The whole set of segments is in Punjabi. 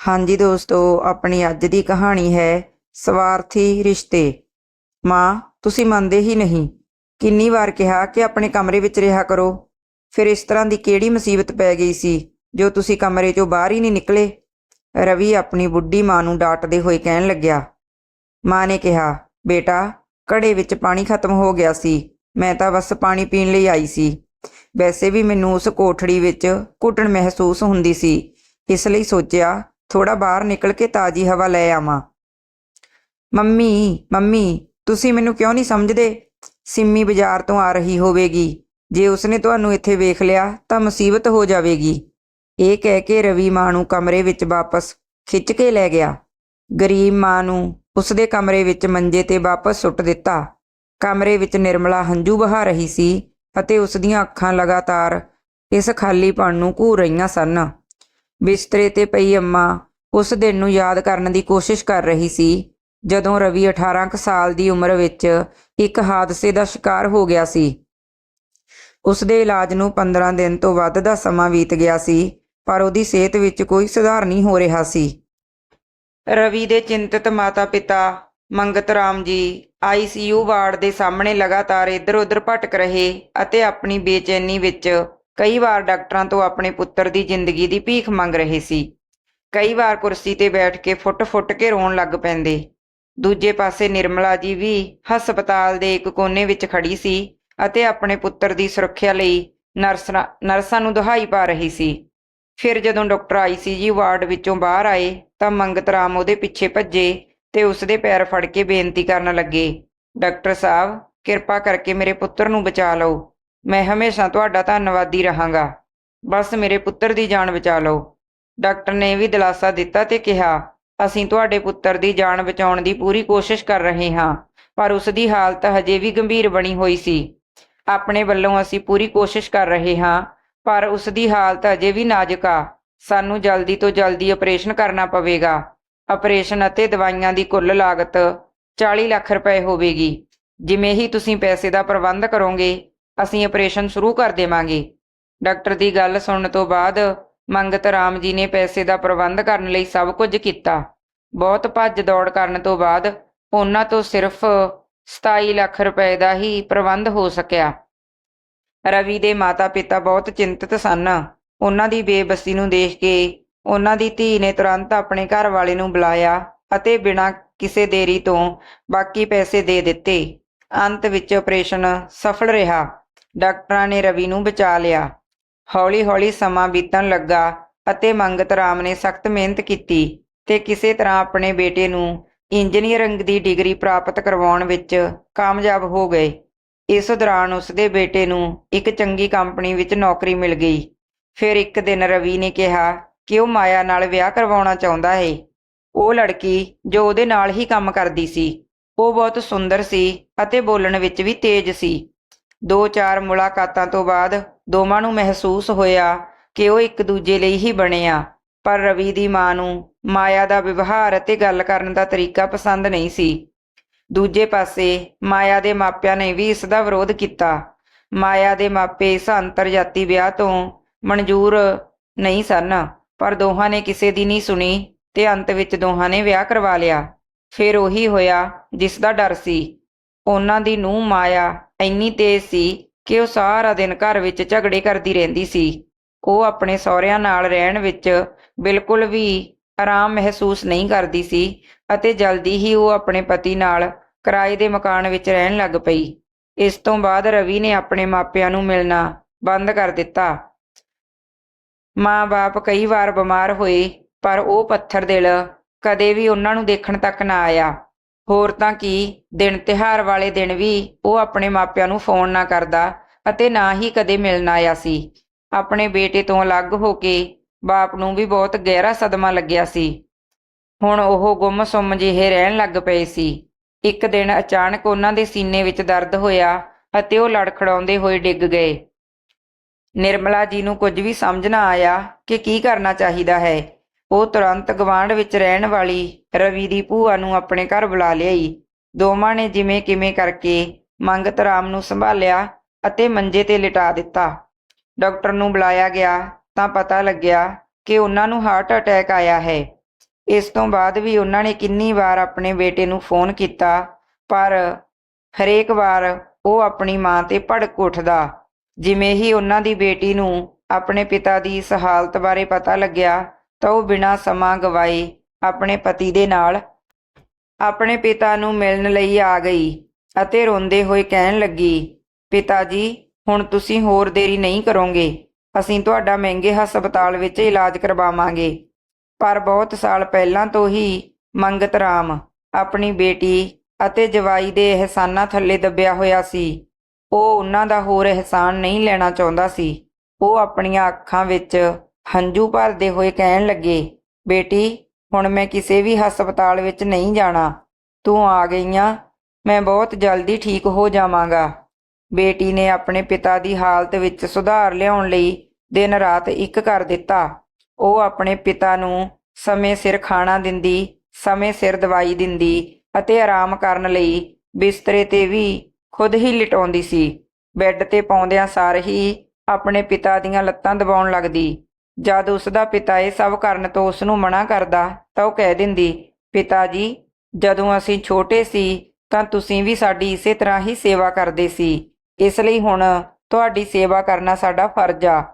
ਹਾਂਜੀ ਦੋਸਤੋ, ਆਪਣੀ ਅੱਜ ਦੀ ਕਹਾਣੀ ਹੈ ਸਵਾਰਥੀ ਰਿਸ਼ਤੇ। ਮਾਂ, ਤੁਸੀਂ ਮੰਨਦੇ ਹੀ ਨਹੀਂ। ਕਿੰਨੀ ਵਾਰ ਕਿਹਾ ਕਿ ਆਪਣੇ ਕਮਰੇ ਵਿੱਚ ਰਿਹਾ ਕਰੋ। ਫਿਰ ਇਸ ਤਰ੍ਹਾਂ ਦੀ ਕਿਹੜੀ ਮੁਸੀਬਤ ਪੈ ਗਈ ਸੀ ਜੋ ਤੁਸੀਂ ਕਮਰੇ 'ਚੋਂ ਬਾਹਰ ਹੀ ਨਹੀਂ ਨਿਕਲੇ? ਰਵੀ ਆਪਣੀ ਬੁੱਢੀ ਮਾਂ ਨੂੰ ਡਾਂਟਦੇ ਹੋਏ ਕਹਿਣ ਲੱਗਿਆ, ਮਾਂ ਨੇ ਕਿਹਾ, ਬੇਟਾ, ਘੜੇ ਵਿੱਚ ਪਾਣੀ ਖਤਮ ਹੋ ਗਿਆ ਸੀ। ਮੈਂ ਤਾਂ ਬਸ ਪਾਣੀ ਪੀਣ ਲਈ ਆਈ ਸੀ। ਵੈਸੇ ਵੀ ਮੈਨੂੰ ਉਸ ਕੋਠੜੀ ਵਿੱਚ ਘੁੱਟਣ ਮਹਿਸੂਸ ਹੁੰਦੀ ਸੀ। ਇਸ ਲਈ ਸੋਚਿਆ ਥੋੜਾ ਬਾਹਰ ਨਿਕਲ ਕੇ ਤਾਜ਼ੀ ਹਵਾ ਲੈ ਆਵਾਂ। ਮੰਮੀ ਮੰਮੀ, ਤੁਸੀਂ ਮੈਨੂੰ ਕਿਉਂ ਨਹੀਂ ਸਮਝਦੇ? ਸਿੰਮੀ ਬਾਜ਼ਾਰ ਤੋਂ ਆ ਰਹੀ ਹੋਵੇਗੀ। ਜੇ ਉਸਨੇ ਤੁਹਾਨੂੰ ਇੱਥੇ ਵੇਖ ਲਿਆ, ਤਾਂ ਮੁਸੀਬਤ ਹੋ ਜਾਵੇਗੀ। ਇਹ ਕਹਿ ਕੇ ਰਵੀ ਮਾਂ ਨੂੰ ਕਮਰੇ ਵਿੱਚ ਵਾਪਸ ਖਿੱਚ ਕੇ ਲੈ ਗਿਆ। ਗਰੀਬ ਮਾਂ ਨੂੰ ਉਸਦੇ ਕਮਰੇ ਵਿੱਚ ਮੰਜੇ ਤੇ ਵਾਪਸ ਸੁੱਟ ਦਿੱਤਾ। ਕਮਰੇ ਵਿੱਚ ਨਿਰਮਲਾ ਹੰਝੂ ਬਹਾ ਰਹੀ ਸੀ ਅਤੇ ਉਸ ਦੀਆਂ ਅੱਖਾਂ ਲਗਾਤਾਰ ਇਸ ਖਾਲੀਪਣ ਨੂੰ ਘੂਰ ਰਹੀਆਂ ਸਨ। ਬਿਸਤਰੇ ਤੇ ਪਈ ਅੰਮਾ ਉਸ ਦਿਨ ਨੂੰ ਯਾਦ ਕਰਨ ਦੀ ਕੋਸ਼ਿਸ਼ ਕਰ ਰਹੀ ਸੀ, ਜਦੋਂ ਰਵੀ 18 ਕੁ ਸਾਲ ਦੀ ਉਮਰ ਵਿੱਚ ਇੱਕ ਹਾਦਸੇ ਦਾ ਸ਼ਿਕਾਰ ਹੋ ਗਿਆ ਸੀ। ਉਸ ਦੇ ਇਲਾਜ ਨੂੰ 15 ਦਿਨ ਤੋਂ ਵੱਧ ਦਾ ਸਮਾਂ ਬੀਤ ਗਿਆ ਸੀ, ਪਰ ਉਹਦੀ ਸਿਹਤ ਵਿੱਚ ਕੋਈ ਸੁਧਾਰ ਨਹੀਂ ਹੋ ਰਿਹਾ ਸੀ। ਰਵੀ ਦੇ ਚਿੰਤਤ ਮਾਤਾ-ਪਿਤਾ ਮੰਗਤ ਰਾਮ ਜੀ ਆਈਸੀਯੂ ਵਾਰਡ ਦੇ ਸਾਹਮਣੇ ਲਗਾਤਾਰ ਇੱਧਰ-ਉੱਧਰ ਭਟਕ ਰਹੇ ਅਤੇ ਆਪਣੀ ਬੇਚੈਨੀ ਵਿੱਚ ਕਈ ਵਾਰ ਡਾਕਟਰਾਂ ਤੋਂ ਆਪਣੇ ਪੁੱਤਰ ਦੀ ਜ਼ਿੰਦਗੀ ਦੀ ਭੀਖ ਮੰਗ ਰਹੇ ਸੀ। ਕਈ ਵਾਰ ਕੁਰਸੀ ਤੇ ਬੈਠ ਕੇ ਫੁੱਟ-ਫੁੱਟ ਕੇ ਰੋਣ ਲੱਗ ਪੈਂਦੇ। ਦੂਜੇ ਪਾਸੇ ਨਿਰਮਲਾ ਜੀ ਵੀ ਹਸਪਤਾਲ ਦੇ ਇੱਕ ਕੋਨੇ ਵਿੱਚ ਖੜੀ ਸੀ ਅਤੇ ਆਪਣੇ ਪੁੱਤਰ ਦੀ ਸੁਰੱਖਿਆ ਲਈ ਨਰਸਾਂ ਨਰਸਾਂ ਨੂੰ ਦੁਹਾਈ ਪਾ ਰਹੀ ਸੀ। ਫਿਰ ਜਦੋਂ ਡਾਕਟਰ ਆਈਸੀਯੂ ਵਾਰਡ ਵਿੱਚੋਂ ਬਾਹਰ ਆਏ ਤਾਂ ਮੰਗਤ ਰਾਮ ਉਹਦੇ ਪਿੱਛੇ ਭੱਜੇ ਤੇ ਉਸਦੇ ਪੈਰ ਫੜ ਕੇ ਬੇਨਤੀ ਕਰਨ ਲੱਗੇ, ਡਾਕਟਰ ਸਾਹਿਬ, ਕਿਰਪਾ ਕਰਕੇ ਮੇਰੇ ਪੁੱਤਰ ਨੂੰ ਬਚਾ ਲਓ। ਮੈਂ ਹਮੇਸ਼ਾ ਤੁਹਾਡਾ ਧੰਨਵਾਦੀ ਰਹਾਂਗਾ। ਬਸ ਮੇਰੇ ਪੁੱਤਰ ਦੀ ਜਾਨ ਬਚਾ ਲਓ। ਡਾਕਟਰ ਨੇ ਵੀ ਦਿਲਾਸਾ ਦਿੱਤਾ ਤੇ ਕਿਹਾ, ਅਸੀਂ ਤੁਹਾਡੇ ਪੁੱਤਰ ਦੀ ਜਾਨ ਬਚਾਉਣ ਦੀ ਪੂਰੀ ਕੋਸ਼ਿਸ਼ ਕਰ ਰਹੇ ਹਾਂ, ਪਰ ਉਸ ਦੀ ਹਾਲਤ ਹਜੇ ਵੀ ਗੰਭੀਰ ਬਣੀ ਹੋਈ ਸੀ। ਆਪਣੇ ਵੱਲੋਂ ਅਸੀਂ ਪੂਰੀ ਕੋਸ਼ਿਸ਼ ਕਰ ਰਹੇ ਹਾਂ, ਪਰ ਉਸ ਦੀ ਹਾਲਤ ਅਜੇ ਵੀ ਨਾਜ਼ੁਕ ਆ। ਸਾਨੂੰ ਜਲਦੀ ਤੋਂ ਜਲਦੀ ਆਪਰੇਸ਼ਨ ਕਰਨਾ ਪਵੇਗਾ। ਆਪਰੇਸ਼ਨ ਅਤੇ ਦਵਾਈਆਂ ਦੀ ਕੁੱਲ ਲਾਗਤ 40 ਲੱਖ ਰੁਪਏ ਹੋਵੇਗੀ। ਜਿਵੇਂ ਹੀ ਤੁਸੀਂ ਪੈਸੇ ਦਾ ਪ੍ਰਬੰਧ ਕਰੋਗੇ ਅਸੀਂ ਆਪਰੇਸ਼ਨ ਸ਼ੁਰੂ ਕਰ ਦੇਵਾਂਗੇ। ਡਾਕਟਰ ਦੀ ਗੱਲ ਸੁਣਨ ਤੋਂ ਬਾਅਦ ਮੰਗਤ ਰਾਮ ਜੀ ਨੇ ਪੈਸੇ ਦਾ ਪ੍ਰਬੰਧ ਕਰਨ ਲਈ ਸਭ ਕੁਝ ਕੀਤਾ। ਬਹੁਤ ਭੱਜ ਦੌੜ ਕਰਨ ਤੋਂ ਬਾਅਦ ਉਹਨਾਂ ਤੋਂ ਸਿਰਫ 27 ਲੱਖ ਰੁਪਏ ਦਾ ਹੀ ਪ੍ਰਬੰਧ ਹੋ ਸਕਿਆ। ਰਵੀ ਦੇ ਮਾਤਾ-ਪਿਤਾ ਬਹੁਤ ਚਿੰਤਤ ਸਨ। ਉਹਨਾਂ ਦੀ ਬੇਬਸੀ ਨੂੰ ਦੇਖ ਕੇ ਉਹਨਾਂ ਦੀ ਧੀ ਨੇ ਤੁਰੰਤ ਆਪਣੇ ਘਰ ਵਾਲੇ ਨੂੰ ਬੁਲਾਇਆ ਅਤੇ ਬਿਨਾਂ ਕਿਸੇ ਦੇਰੀ ਤੋਂ ਬਾਕੀ ਪੈਸੇ ਦੇ ਦਿੱਤੇ। ਅੰਤ ਵਿੱਚ ਆਪਰੇਸ਼ਨ ਸਫਲ ਰਿਹਾ। ਡਾਕਟਰਾਂ ਨੇ ਰਵੀ ਨੂੰ ਬਚਾ ਲਿਆ। ਹੌਲੀ-ਹੌਲੀ ਸਮਾਂ ਬੀਤਣ ਲੱਗਾ ਅਤੇ ਮੰਗਤ ਰਾਮ ਨੇ ਸਖਤ ਮਿਹਨਤ ਕੀਤੀ ਤੇ ਕਿਸੇ ਤਰ੍ਹਾਂ ਆਪਣੇ ਬੇਟੇ ਨੂੰ ਇੰਜੀਨੀਅਰਿੰਗ ਦੀ ਡਿਗਰੀ ਪ੍ਰਾਪਤ ਕਰਵਾਉਣ ਵਿੱਚ ਕਾਮਯਾਬ ਹੋ ਗਏ। ਇਸ ਦੌਰਾਨ ਉਸ ਦੇ ਬੇਟੇ ਨੂੰ ਇੱਕ ਚੰਗੀ ਕੰਪਨੀ ਵਿੱਚ ਨੌਕਰੀ ਮਿਲ ਗਈ। ਫਿਰ ਇੱਕ ਦਿਨ ਰਵੀ ਨੇ ਕਿਹਾ ਕਿ ਉਹ ਮਾਇਆ ਨਾਲ ਵਿਆਹ ਕਰਵਾਉਣਾ ਚਾਹੁੰਦਾ ਹੈ ਉਹ ਲੜਕੀ ਜੋ ਉਹਦੇ ਨਾਲ ਹੀ ਕੰਮ ਕਰਦੀ ਸੀ, ਉਹ ਬਹੁਤ ਸੁੰਦਰ ਸੀ ਅਤੇ ਬੋਲਣ ਵਿੱਚ ਵੀ ਤੇਜ਼ ਸੀ। ਦੋ ਚਾਰ ਮੁਲਾਕਾਤਾਂ ਤੋਂ ਬਾਅਦ ਦੋਵਾਂ ਨੂੰ ਮਹਿਸੂਸ ਹੋਇਆ ਕਿ ਉਹ ਇੱਕ ਦੂਜੇ ਲਈ ਹੀ ਬਣੇ ਆ। ਪਰ ਰਵੀ ਦੀ ਮਾਂ ਨੂੰ ਮਾਇਆ ਦਾ ਵਿਵਹਾਰ ਅਤੇ ਗੱਲ ਕਰਨ ਦਾ ਤਰੀਕਾ ਪਸੰਦ ਨਹੀਂ ਸੀ। ਦੂਜੇ ਪਾਸੇ ਮਾਇਆ ਦੇ ਮਾਪਿਆਂ ਨੇ ਵੀ ਇਸ ਦਾ ਵਿਰੋਧ ਕੀਤਾ। ਮਾਇਆ ਦੇ ਮਾਪੇ ਇਸ ਅੰਤਰਜਾਤੀ ਵਿਆਹ ਤੋਂ ਮਨਜ਼ੂਰ ਨਹੀਂ ਸਨ, ਪਰ ਦੋਹਾਂ ਨੇ ਕਿਸੇ ਦੀ ਨਹੀਂ ਸੁਣੀ ਤੇ ਅੰਤ ਵਿੱਚ ਦੋਹਾਂ ਨੇ ਵਿਆਹ ਕਰਵਾ ਲਿਆ। ਫਿਰ ਉਹੀ ਹੋਇਆ ਜਿਸ ਦਾ ਡਰ ਸੀ। ਉਹਨਾਂ ਦੀ ਨੂੰਹ ਮਾਇਆ ਇੰਨੀ ਤੇਜ਼ ਸੀ ਕਿ ਉਹ ਸਾਰਾ ਦਿਨ ਘਰ ਵਿੱਚ ਝਗੜੇ ਕਰਦੀ ਰਹਿੰਦੀ ਸੀ। ਉਹ ਆਪਣੇ ਸਹੁਰਿਆਂ ਨਾਲ ਰਹਿਣ ਵਿੱਚ ਬਿਲਕੁਲ ਵੀ ਆਰਾਮ ਮਹਿਸੂਸ ਨਹੀਂ ਕਰਦੀ ਸੀ ਅਤੇ ਜਲਦੀ ਹੀ ਉਹ ਆਪਣੇ ਪਤੀ ਨਾਲ ਕਿਰਾਏ ਦੇ ਮਕਾਨ ਵਿੱਚ ਰਹਿਣ ਲੱਗ ਪਈ। ਇਸ ਤੋਂ ਬਾਅਦ ਰਵੀ ਨੇ ਆਪਣੇ ਮਾਪਿਆਂ ਨੂੰ ਮਿਲਣਾ ਬੰਦ ਕਰ ਦਿੱਤਾ। ਮਾਂ-ਬਾਪ ਕਈ ਵਾਰ ਬਿਮਾਰ ਹੋਏ, ਪਰ ਉਹ ਪੱਥਰ ਦਿਲ ਕਦੇ ਵੀ ਉਹਨਾਂ ਨੂੰ ਦੇਖਣ ਤੱਕ ਨਾ ਆਇਆ। ਹੋਰ ਤਾਂ ਕੀ, ਦਿਨ ਤਿਹਾਰ ਵਾਲੇ ਦਿਨ ਵੀ ਉਹ ਆਪਣੇ ਮਾਪਿਆਂ ਨੂੰ ਫੋਨ ਨਾ ਕਰਦਾ ਅਤੇ ਨਾ ਹੀ ਕਦੇ ਮਿਲਣ ਆਇਆ ਸੀ। ਆਪਣੇ ਬੇਟੇ ਤੋਂ ਅਲੱਗ ਹੋ ਕੇ ਬਾਪ ਨੂੰ ਵੀ ਬਹੁਤ ਗਹਿਰਾ ਸਦਮਾ ਲੱਗਿਆ ਸੀ। ਹੁਣ ਉਹ ਗੁੰਮ-ਸੁੰਮ ਜਿਹੇ ਰਹਿਣ ਲੱਗ ਪਏ ਸੀ। ਇੱਕ ਦਿਨ ਅਚਾਨਕ ਉਹਨਾਂ ਦੇ ਸੀਨੇ ਵਿੱਚ ਦਰਦ ਹੋਇਆ ਅਤੇ ਉਹ ਲੜਖੜਾਉਂਦੇ ਹੋਏ ਡਿੱਗ ਗਏ। ਨਿਰਮਲਾ ਜੀ ਨੂੰ ਕੁਝ ਵੀ ਸਮਝ ਨਾ ਆਇਆ ਕਿ ਕੀ ਕਰਨਾ ਚਾਹੀਦਾ ਹੈ। ਉਹ ਤੁਰੰਤ ਗਵਾਂਢ ਵਿੱਚ ਰਹਿਣ ਵਾਲੀ ਰਵੀ ਦੀ ਭੂਆ ਨੂੰ ਆਪਣੇ ਘਰ ਬੁਲਾ ਲਿਆਈ। ਦੋਵਾਂ ਨੇ ਜਿਵੇਂ ਕਿਵੇਂ ਕਰਕੇ ਮੰਗਤ ਰਾਮ ਨੂੰ ਸੰਭਾਲਿਆ ਅਤੇ ਮੰਜੇ ਤੇ ਲਿਟਾ ਦਿੱਤਾ। ਡਾਕਟਰ ਨੂੰ ਬੁਲਾਇਆ ਗਿਆ ਤਾਂ ਪਤਾ ਲੱਗਿਆ ਕਿ ਉਹਨਾਂ ਨੂੰ ਹਾਰਟ ਅਟੈਕ ਆਇਆ ਹੈ। ਇਸ ਤੋਂ ਬਾਅਦ ਵੀ ਉਹਨਾਂ ਨੇ ਕਿੰਨੀ ਵਾਰ ਆਪਣੇ ਬੇਟੇ ਨੂੰ ਫੋਨ ਕੀਤਾ, ਪਰ ਹਰੇਕ ਵਾਰ ਉਹ ਆਪਣੀ ਮਾਂ ਤੇ ਭੜਕ ਉੱਠਦਾ। ਜਿਵੇਂ ਹੀ ਉਹਨਾਂ ਦੀ ਬੇਟੀ ਨੂੰ ਆਪਣੇ ਪਿਤਾ ਦੀ ਇਸ ਹਾਲਤ ਬਾਰੇ ਪਤਾ ਲੱਗਿਆ ਤਾਂ ਉਹ ਬਿਨਾਂ ਸਮਾਂ ਗਵਾਏ ਆਪਣੇ ਪਤੀ ਦੇ ਨਾਲ ਆਪਣੇ ਪਿਤਾ ਨੂੰ ਮਿਲਣ ਲਈ ਆ ਗਈ ਅਤੇ ਰੋਂਦੇ ਹੋਏ ਕਹਿਣ ਲੱਗੀ, ਪਿਤਾ ਜੀ, ਹੁਣ ਤੁਸੀਂ ਹੋਰ ਦੇਰੀ ਨਹੀਂ ਕਰੋਗੇ। ਅਸੀਂ ਤੁਹਾਡਾ ਮਹਿੰਗੇ ਹਸਪਤਾਲ ਵਿੱਚ ਇਲਾਜ ਕਰਵਾਵਾਂਗੇ। ਪਰ ਬਹੁਤ ਸਾਲ ਪਹਿਲਾਂ ਤੋਂ ਹੀ ਮੰਗਤ ਰਾਮ ਆਪਣੀ ਬੇਟੀ ਅਤੇ ਜਵਾਈ ਦੇ ਅਹਿਸਾਨਾਂ ਥੱਲੇ ਦੱਬਿਆ ਹੋਇਆ ਸੀ। ਉਹ ਉਹਨਾਂ ਦਾ ਹੋਰ ਅਹਿਸਾਨ ਨਹੀਂ ਲੈਣਾ ਚਾਹੁੰਦਾ ਸੀ। ਉਹ ਆਪਣੀਆਂ ਅੱਖਾਂ ਵਿੱਚ ਹੰਝੂ ਭਰਦੇ ਹੋਏ ਕਹਿਣ ਲੱਗੇ, ਬੇਟੀ, ਹੁਣ ਮੈਂ ਕਿਸੇ ਵੀ ਹਸਪਤਾਲ ਵਿੱਚ ਨਹੀਂ ਜਾਣਾ। ਤੂੰ ਆ ਗਈਆਂ, ਮੈਂ ਬਹੁਤ ਜਲਦੀ ਠੀਕ ਹੋ ਜਾਵਾਂਗਾ। ਬੇਟੀ ਨੇ ਆਪਣੇ ਪਿਤਾ ਦੀ ਹਾਲਤ ਵਿੱਚ ਸੁਧਾਰ ਲਿਆਉਣ ਲਈ ਦਿਨ ਰਾਤ ਇੱਕ ਕਰ ਦਿੱਤਾ। ਉਹ ਆਪਣੇ ਪਿਤਾ ਨੂੰ ਸਮੇਂ ਸਿਰ ਖਾਣਾ ਦਿੰਦੀ, ਸਮੇਂ ਸਿਰ ਦਵਾਈ ਦਿੰਦੀ ਅਤੇ ਆਰਾਮ ਕਰਨ ਲਈ ਬਿਸਤਰੇ ਤੇ ਵੀ ਖੁਦ ਹੀ ਲਿਟਾਉਂਦੀ ਸੀ। ਬੈੱਡ ਤੇ ਪਾਉਂਦਿਆਂ ਸਾਰ ਹੀ ਆਪਣੇ ਪਿਤਾ ਦੀਆਂ ਲੱਤਾਂ ਦਬਾਉਣ ਲੱਗਦੀ। ਜਦ ਉਸ ਦਾ ਪਿਤਾ ਇਹ ਸਭ ਕਰਨ ਤੋਂ ਉਸ ਨੂੰ ਮਨਾ ਕਰਦਾ, ਤਾਂ ਉਹ ਕਹਿ ਦਿੰਦੀ, ਪਿਤਾ ਜੀ, ਜਦੋਂ ਅਸੀਂ ਛੋਟੇ ਸੀ, ਤਾਂ ਤੁਸੀਂ ਵੀ ਸਾਡੀ ਇਸੇ ਤਰ੍ਹਾਂ ਹੀ ਸੇਵਾ ਕਰਦੇ ਸੀ। ਇਸ ਲਈ ਹੁਣ ਤੁਹਾਡੀ ਸੇਵਾ ਕਰਨਾ ਸਾਡਾ ਫਰਜ਼ ਆ।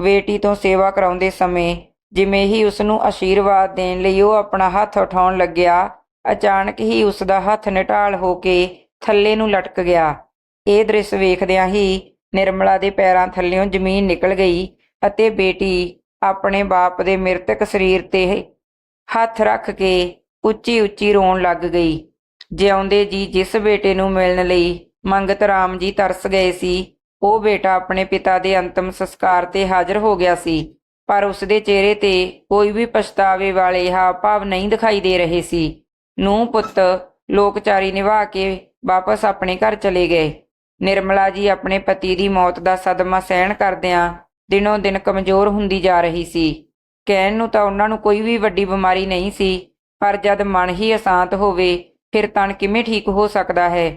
ਬੇਟੀ ਤੋਂ ਸੇਵਾ ਕਰਾਉਂਦੇ ਸਮੇਂ ਜਿਵੇਂ ਹੀ ਉਸ ਨੂੰ ਆਸ਼ੀਰਵਾਦ ਦੇਣ ਲਈ ਉਹ ਆਪਣਾ ਹੱਥ ਉਠਾਉਣ ਲੱਗਿਆ, ਅਚਾਨਕ ਹੀ ਉਸ ਦਾ ਹੱਥ ਨਿਟਾਲ ਹੋ ਕੇ ਥੱਲੇ ਨੂੰ ਲਟਕ ਗਿਆ। ਇਹ ਦ੍ਰਿਸ਼ ਵੇਖਦਿਆਂ ਹੀ ਨਿਰਮਲਾ ਦੇ ਪੈਰਾਂ ਥੱਲਿਓਂ ਜ਼ਮੀਨ ਨਿਕਲ ਗਈ ਅਤੇ ਬੇਟੀ ਆਪਣੇ ਬਾਪ ਦੇ ਮ੍ਰਿਤਕ ਸਰੀਰ ਤੇ ਹੱਥ ਰੱਖ ਕੇ ਉੱਚੀ ਉੱਚੀ ਰੋਣ ਲੱਗ ਗਈ। ਜਿਉਂਦੇ ਜੀ ਜਿਸ ਬੇਟੇ ਨੂੰ ਮਿਲਣ ਲਈ ਮੰਗਤ ਰਾਮ ਜੀ ਤਰਸ ਗਏ ਸੀ, ਉਹ ਬੇਟਾ ਆਪਣੇ ਪਿਤਾ ਦੇ ਅੰਤਮ ਸੰਸਕਾਰ ਤੇ ਹਾਜ਼ਰ ਹੋ ਗਿਆ ਸੀ, ਪਰ ਉਸ ਦੇ ਚਿਹਰੇ ਤੇ ਕੋਈ ਵੀ ਪਛਤਾਵੇ ਵਾਲੇ ਹਾਵ ਭਾਵ ਨਹੀਂ ਦਿਖਾਈ ਦੇ ਰਹੇ ਸੀ। ਨੂੰ ਪੁੱਤ ਲੋਕਚਾਰੀ ਨਿਭਾ ਕੇ ਵਾਪਸ ਆਪਣੇ ਘਰ ਚਲੇ ਗਏ। ਨਿਰਮਲਾ ਜੀ ਆਪਣੇ ਪਤੀ ਦੀ ਮੌਤ ਦਾ ਸਦਮਾ ਸਹਿਣ ਕਰਦਿਆਂ ਦਿਨੋਂ ਦਿਨ ਕਮਜ਼ੋਰ ਹੁੰਦੀ ਜਾ ਰਹੀ ਸੀ। ਕਹਿਣ ਨੂੰ ਤਾਂ ਉਹਨਾਂ ਨੂੰ ਕੋਈ ਵੀ ਵੱਡੀ ਬਿਮਾਰੀ ਨਹੀਂ ਸੀ, ਪਰ ਜਦ ਮਨ ਹੀ ਅਸ਼ਾਂਤ ਹੋਵੇ, ਫਿਰ ਤਨ ਕਿਵੇਂ ਠੀਕ ਹੋ ਸਕਦਾ ਹੈ?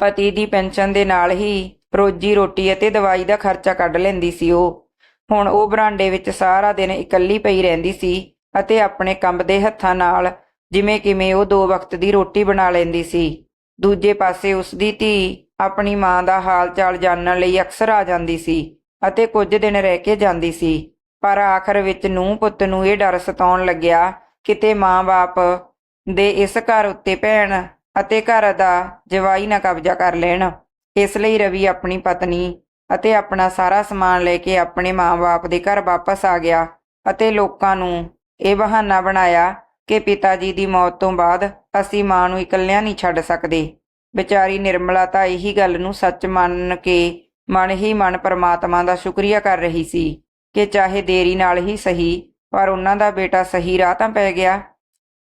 ਪਤੀ ਦੀ ਪੈਨਸ਼ਨ ਦੇ ਨਾਲ ਹੀ ਰੋਜੀ ਰੋਟੀ ਅਤੇ ਦਵਾਈ ਦਾ ਖਰਚਾ ਕੱਢ ਲੈਂਦੀ ਸੀ ਉਹ। ਹੁਣ ਉਹ ਬਰਾਂਡੇ ਵਿੱਚ ਸਾਰਾ ਦਿਨ ਇਕੱਲੀ ਪਈ ਰਹਿੰਦੀ ਸੀ ਅਤੇ ਆਪਣੇ ਕੰਬਦੇ ਹੱਥਾਂ ਨਾਲ ਜਿਵੇਂ ਕਿਵੇਂ ਉਹ ਦੋ ਵਕਤ ਦੀ ਰੋਟੀ ਬਣਾ ਲੈਂਦੀ ਸੀ। ਦੂਜੇ ਪਾਸੇ ਉਸ ਦੀ ਧੀ ਆਪਣੀ ਮਾਂ ਦਾ ਹਾਲ ਚਾਲ ਜਾਣਨ ਲਈ ਅਕਸਰ ਆ ਜਾਂਦੀ ਸੀ। ਅਤੇ ਕੁਝ ਦਿਨ ਰਹਿ ਕੇ ਜਾਂਦੀ ਸੀ। ਪਰ ਆਖਰ ਵਿੱਚ ਨੂੰ ਪੁੱਤ ਨੂੰ ਇਹ ਡਰ ਸਤਾਉਣ ਲੱਗਿਆ ਕਿਤੇ ਮਾਂ-ਬਾਪ ਦੇ ਇਸ ਘਰ ਉੱਤੇ ਭੈਣ ਅਤੇ ਘਰ ਦਾ ਜਵਾਈ ਨਾ ਕਬਜ਼ਾ ਕਰ ਲੈਣ। ਇਸ ਲਈ ਰਵੀ ਆਪਣੀ ਪਤਨੀ ਅਤੇ ਆਪਣਾ ਸਾਰਾ ਸਮਾਨ ਲੈ ਕੇ ਆਪਣੇ ਮਾਂ-ਬਾਪ ਦੇ ਘਰ ਵਾਪਸ ਆ ਗਿਆ ਅਤੇ ਲੋਕਾਂ ਨੂੰ ਇਹ ਬਹਾਨਾ ਬਣਾਇਆ ਕਿ ਪਿਤਾ ਜੀ ਦੀ ਮੌਤ ਤੋਂ ਬਾਅਦ ਅਸੀਂ ਮਾਂ ਨੂੰ ਇਕੱਲਿਆਂ ਨਹੀਂ ਛੱਡ ਸਕਦੇ। ਵਿਚਾਰੀ ਨਿਰਮਲਾ ਤਾਂ ਇਹੀ ਗੱਲ ਨੂੰ ਸੱਚ ਮੰਨ ਕੇ ਮਨ ਹੀ ਮਨ ਪਰਮਾਤਮਾ ਦਾ ਸ਼ੁਕਰੀਆ ਕਰ ਰਹੀ ਸੀ ਕਿ ਚਾਹੇ ਦੇਰੀ ਨਾਲ ਹੀ ਸਹੀ, ਪਰ ਉਹਨਾਂ ਦਾ ਬੇਟਾ ਸਹੀ ਰਾਹ ਤਾਂ ਪੈ ਗਿਆ।